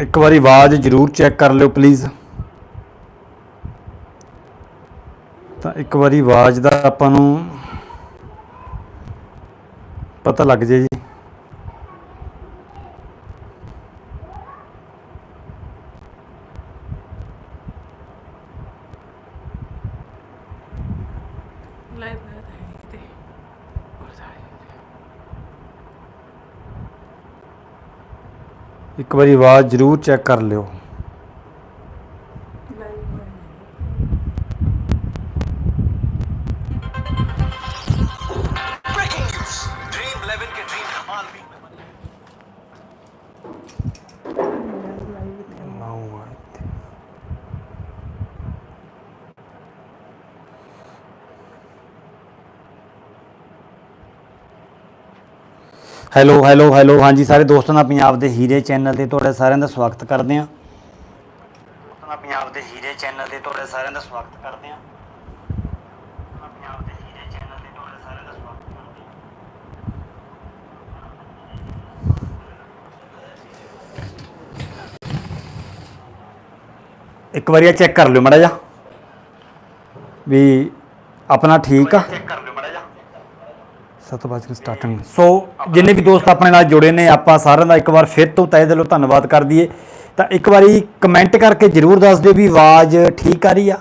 ਇੱਕ ਵਾਰੀ ਆਵਾਜ਼ ਜ਼ਰੂਰ ਚੈੱਕ ਕਰ ਲਿਓ ਪਲੀਜ਼ ਤਾਂ ਇੱਕ ਵਾਰੀ ਆਵਾਜ਼ ਦਾ ਆਪਾਂ ਨੂੰ ਪਤਾ ਲੱਗ ਜੇ ਜੀ। ਇੱਕ ਵਾਰੀ ਆਵਾਜ਼ ਜ਼ਰੂਰ ਚੈੱਕ ਕਰ ਲਿਓ ब्रेकिंग न्यूज ड्रीम 11 के ड्रीम कमाल भी ਹੈਲੋ ਹੈਲੋ ਹੈਲੋ। ਹਾਂਜੀ, ਸਾਰੇ ਦੋਸਤਾਂ ਦਾ ਪੰਜਾਬ ਦੇ ਹੀਰੇ ਚੈਨਲ ਤੇ ਤੁਹਾਡੇ ਸਾਰਿਆਂ ਦਾ ਸਵਾਗਤ ਕਰਦੇ ਹਾਂ। ਪੰਜਾਬ ਦੇ ਹੀਰੇ ਚੈਨਲ ਤੇ ਤੁਹਾਡੇ ਸਾਰਿਆਂ ਦਾ ਸਵਾਗਤ ਕਰਦੇ ਹਾਂ। ਇੱਕ ਵਾਰੀ ਆ ਚੈੱਕ ਕਰ ਲਿਓ ਮੜਾ ਜਾ ਵੀ ਆਪਣਾ ਠੀਕ ਆ? ਚੈੱਕ ਕਰ 7 ਵਜੇ ਸਟਾਰਟਿੰਗ ਸੋ, ਜਿੰਨੇ ਵੀ ਦੋਸਤ ਆਪਣੇ ਨਾਲ ਜੁੜੇ ਨੇ, ਆਪਾਂ ਸਾਰਿਆਂ ਦਾ ਇੱਕ ਵਾਰ ਫਿਰ ਤੋਂ ਤਹਿ ਦਿਲੋਂ ਧੰਨਵਾਦ ਕਰ ਦਈਏ। ਤਾਂ ਇੱਕ ਵਾਰੀ ਕਮੈਂਟ ਕਰਕੇ ਜਰੂਰ ਦੱਸ ਦਿਓ ਵੀ ਆਵਾਜ਼ ਠੀਕ ਆ ਰਹੀ ਆ।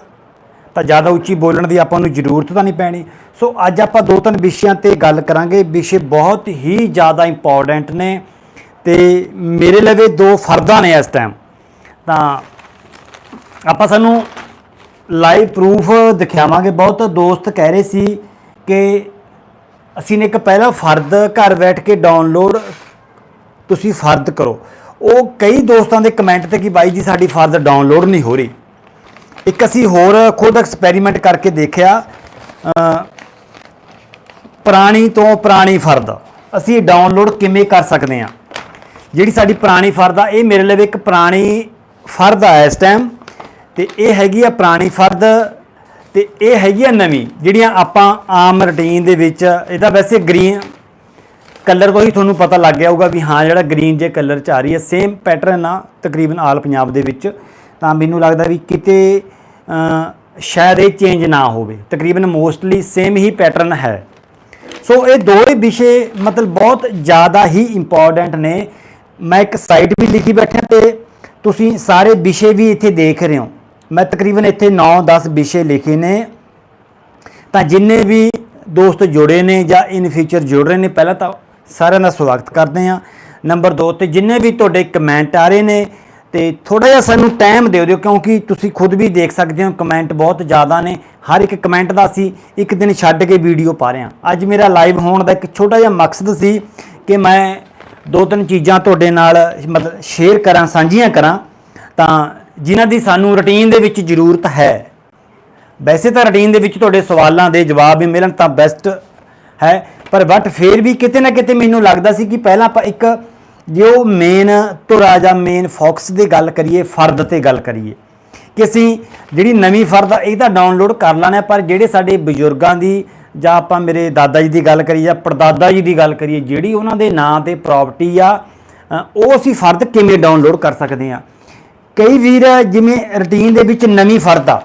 ਤਾਂ ਜ਼ਿਆਦਾ ਉੱਚੀ ਬੋਲਣ ਦੀ ਆਪਾਂ ਨੂੰ ਜ਼ਰੂਰਤ ਤਾਂ ਨਹੀਂ ਪੈਣੀ। ਸੋ, ਅੱਜ ਆਪਾਂ ਦੋ ਤਿੰਨ ਵਿਸ਼ਿਆਂ ਤੇ ਗੱਲ ਕਰਾਂਗੇ। ਵਿਸ਼ੇ ਬਹੁਤ ਹੀ ਜ਼ਿਆਦਾ ਇੰਪੋਰਟੈਂਟ ਨੇ। ਤੇ ਮੇਰੇ ਲਵੇ ਦੋ ਫਰਦਾਂ ਨੇ ਇਸ ਟਾਈਮ ਤਾਂ ਆਪਾਂ ਸਾਨੂੰ ਲਾਈਵ ਪ੍ਰੂਫ ਦਿਖਾਵਾਂਗੇ। ਬਹੁਤ ਦੋਸਤ ਕਹਿ ਰਹੇ ਸੀ ਕਿ ਅਸੀਂ ਨੇ ਇੱਕ ਪਹਿਲਾ ਫਰਦ ਘਰ ਬੈਠ ਕੇ ਡਾਊਨਲੋਡ ਤੁਸੀਂ ਫਰਦ ਕਰੋ। ਉਹ ਕਈ ਦੋਸਤਾਂ ਦੇ ਕਮੈਂਟ ਤੇ ਕਿ ਬਾਈ ਜੀ ਸਾਡੀ ਫਰਦ ਡਾਊਨਲੋਡ ਨਹੀਂ ਹੋ ਰਹੀ। ਇੱਕ ਅਸੀਂ ਹੋਰ ਖੁਦ ਐਕਸਪੈਰੀਮੈਂਟ ਕਰਕੇ ਦੇਖਿਆ ਪੁਰਾਣੀ ਤੋਂ ਪੁਰਾਣੀ ਫਰਦ। ਅਸੀਂ ਡਾਊਨਲੋਡ ਕਿਵੇਂ ਕਰ ਸਕਦੇ ਹਾਂ? ਜਿਹੜੀ ਸਾਡੀ ਪੁਰਾਣੀ ਫਰਦ ਆ, ਇਹ ਮੇਰੇ ਲਈ ਇੱਕ ਪੁਰਾਣੀ ਫਰਦ ਆ ਇਸ ਟਾਈਮ ਤੇ ਇਹ ਹੈਗੀ ਆ ਪੁਰਾਣੀ ਫਰਦ ਤੇ ਇਹ ਹੈਗੀ ਆ ਨਵੀਂ, ਜਿਹੜੀਆਂ ਆਪਾਂ ਆਮ ਰੂਟੀਨ ਦੇ ਵਿੱਚ, ਇਹਦਾ ਵੈਸੇ ਗ੍ਰੀਨ ਕਲਰ ਤੋਂ ਹੀ ਤੁਹਾਨੂੰ ਪਤਾ ਲੱਗ ਗਿਆ ਹੋਊਗਾ ਵੀ ਹਾਂ, ਜਿਹੜਾ ਗ੍ਰੀਨ ਜੇ ਕਲਰ ਚ ਆ ਰਹੀ ਹੈ ਸੇਮ ਪੈਟਰਨ ਆ ਤਕਰੀਬਨ ਆਲ ਪੰਜਾਬ ਦੇ ਵਿੱਚ। ਤਾਂ ਮੈਨੂੰ ਲੱਗਦਾ ਵੀ ਕਿਤੇ ਸ਼ਾਇਦ ਇਹ ਚੇਂਜ ਨਾ ਹੋਵੇ। ਤਕਰੀਬਨ ਮੋਸਟਲੀ ਸੇਮ ਹੀ ਪੈਟਰਨ ਹੈ। ਸੋ ਇਹ ਦੋਵੇਂ ਵਿਸ਼ੇ ਮਤਲਬ ਬਹੁਤ ਜ਼ਿਆਦਾ ਹੀ ਇੰਪੋਰਟੈਂਟ ਨੇ। ਮੈਂ ਇੱਕ ਸਾਈਟ ਵੀ ਲਿਖੀ ਬੈਠਾ ਤੇ ਤੁਸੀਂ ਸਾਰੇ ਵਿਸ਼ੇ ਵੀ ਇੱਥੇ ਦੇਖ ਰਹੇ ਹੋ। ਮੈਂ ਤਕਰੀਬਨ ਇੱਥੇ 9-10 ਵਿਸ਼ੇ ਲਿਖੇ ਨੇ। ਤਾਂ ਜਿੰਨੇ ਵੀ ਦੋਸਤ ਜੁੜੇ ਨੇ ਜਾਂ ਇਨ ਫਿਊਚਰ ਜੁੜ ਰਹੇ ਨੇ, ਪਹਿਲਾਂ ਤਾਂ ਸਾਰਿਆਂ ਦਾ ਸਵਾਗਤ ਕਰਦੇ ਹਾਂ। ਨੰਬਰ 2 ਤੇ ਜਿੰਨੇ ਵੀ ਤੁਹਾਡੇ ਕਮੈਂਟ ਆ ਰਹੇ ਨੇ, ਤੇ ਥੋੜਾ ਜਿਹਾ ਸਾਨੂੰ ਟਾਈਮ ਦਿਓ ਦਿਓ, ਕਿਉਂਕਿ ਤੁਸੀਂ ਖੁਦ ਵੀ ਦੇਖ ਸਕਦੇ ਹੋ ਕਮੈਂਟ ਬਹੁਤ ਜ਼ਿਆਦਾ ਨੇ। ਹਰ ਇੱਕ ਕਮੈਂਟ ਦਾ ਅਸੀਂ ਇੱਕ ਦਿਨ ਛੱਡ ਕੇ ਵੀਡੀਓ ਪਾ ਰਹੇ ਹਾਂ। ਅੱਜ ਮੇਰਾ ਲਾਈਵ ਹੋਣ ਦਾ ਇੱਕ ਛੋਟਾ ਜਿਹਾ ਮਕਸਦ ਸੀ ਕਿ ਮੈਂ ਦੋ ਤਿੰਨ ਚੀਜ਼ਾਂ ਤੁਹਾਡੇ ਨਾਲ ਮਤਲਬ ਸ਼ੇਅਰ ਕਰਾਂ, ਸਾਂਝੀਆਂ ਕਰਾਂ। ਤਾਂ ਜਿਨ੍ਹਾਂ ਦੀ ਸਾਨੂੰ ਰੁਟੀਨ ਦੇ ਵਿੱਚ ਜ਼ਰੂਰਤ ਹੈ। ਵੈਸੇ ਤਾਂ ਰੁਟੀਨ ਦੇ ਵਿੱਚ ਤੁਹਾਡੇ ਸਵਾਲਾਂ ਦੇ ਜਵਾਬ ਵੀ ਮਿਲਣ ਤਾਂ ਬੈਸਟ ਹੈ, ਪਰ ਬਟ ਫੇਰ ਵੀ ਕਿਤੇ ਨਾ ਕਿਤੇ ਮੈਨੂੰ ਲੱਗਦਾ ਸੀ ਕਿ ਪਹਿਲਾਂ ਆਪਾਂ ਇੱਕ ਜੋ ਮੇਨ ਧੁਰਾ ਜਾਂ ਮੇਨ ਫੋਕਸ ਦੀ ਗੱਲ ਕਰੀਏ, ਫਰਦ ਤੇ ਗੱਲ ਕਰੀਏ, ਕਿ ਅਸੀਂ ਜਿਹੜੀ ਨਵੀਂ ਫਰਦ ਆ, ਇਹ ਤਾਂ ਡਾਊਨਲੋਡ ਕਰ ਲੈਣਾ ਪਰ ਜਿਹੜੇ ਸਾਡੇ ਬਜ਼ੁਰਗਾਂ ਦੀ ਜਾਂ ਆਪਾਂ ਮੇਰੇ ਦਾਦਾ ਜੀ ਦੀ ਗੱਲ ਕਰੀਏ ਜਾਂ ਪੜਦਾਦਾ ਜੀ ਦੀ ਗੱਲ ਕਰੀਏ, ਜਿਹੜੀ ਉਹਨਾਂ ਦੇ ਨਾਂ ਤੇ ਪ੍ਰਾਪਰਟੀ ਆ ਉਹ ਅਸੀਂ ਫਰਦ ਕਿਵੇਂ ਡਾਊਨਲੋਡ ਕਰ ਸਕਦੇ ਆ ਕਈ ਵੀਰ ਜਿਵੇਂ ਰੁਟੀਨ ਦੇ ਵਿੱਚ ਨਵੀਂ ਫਰਦ ਆ,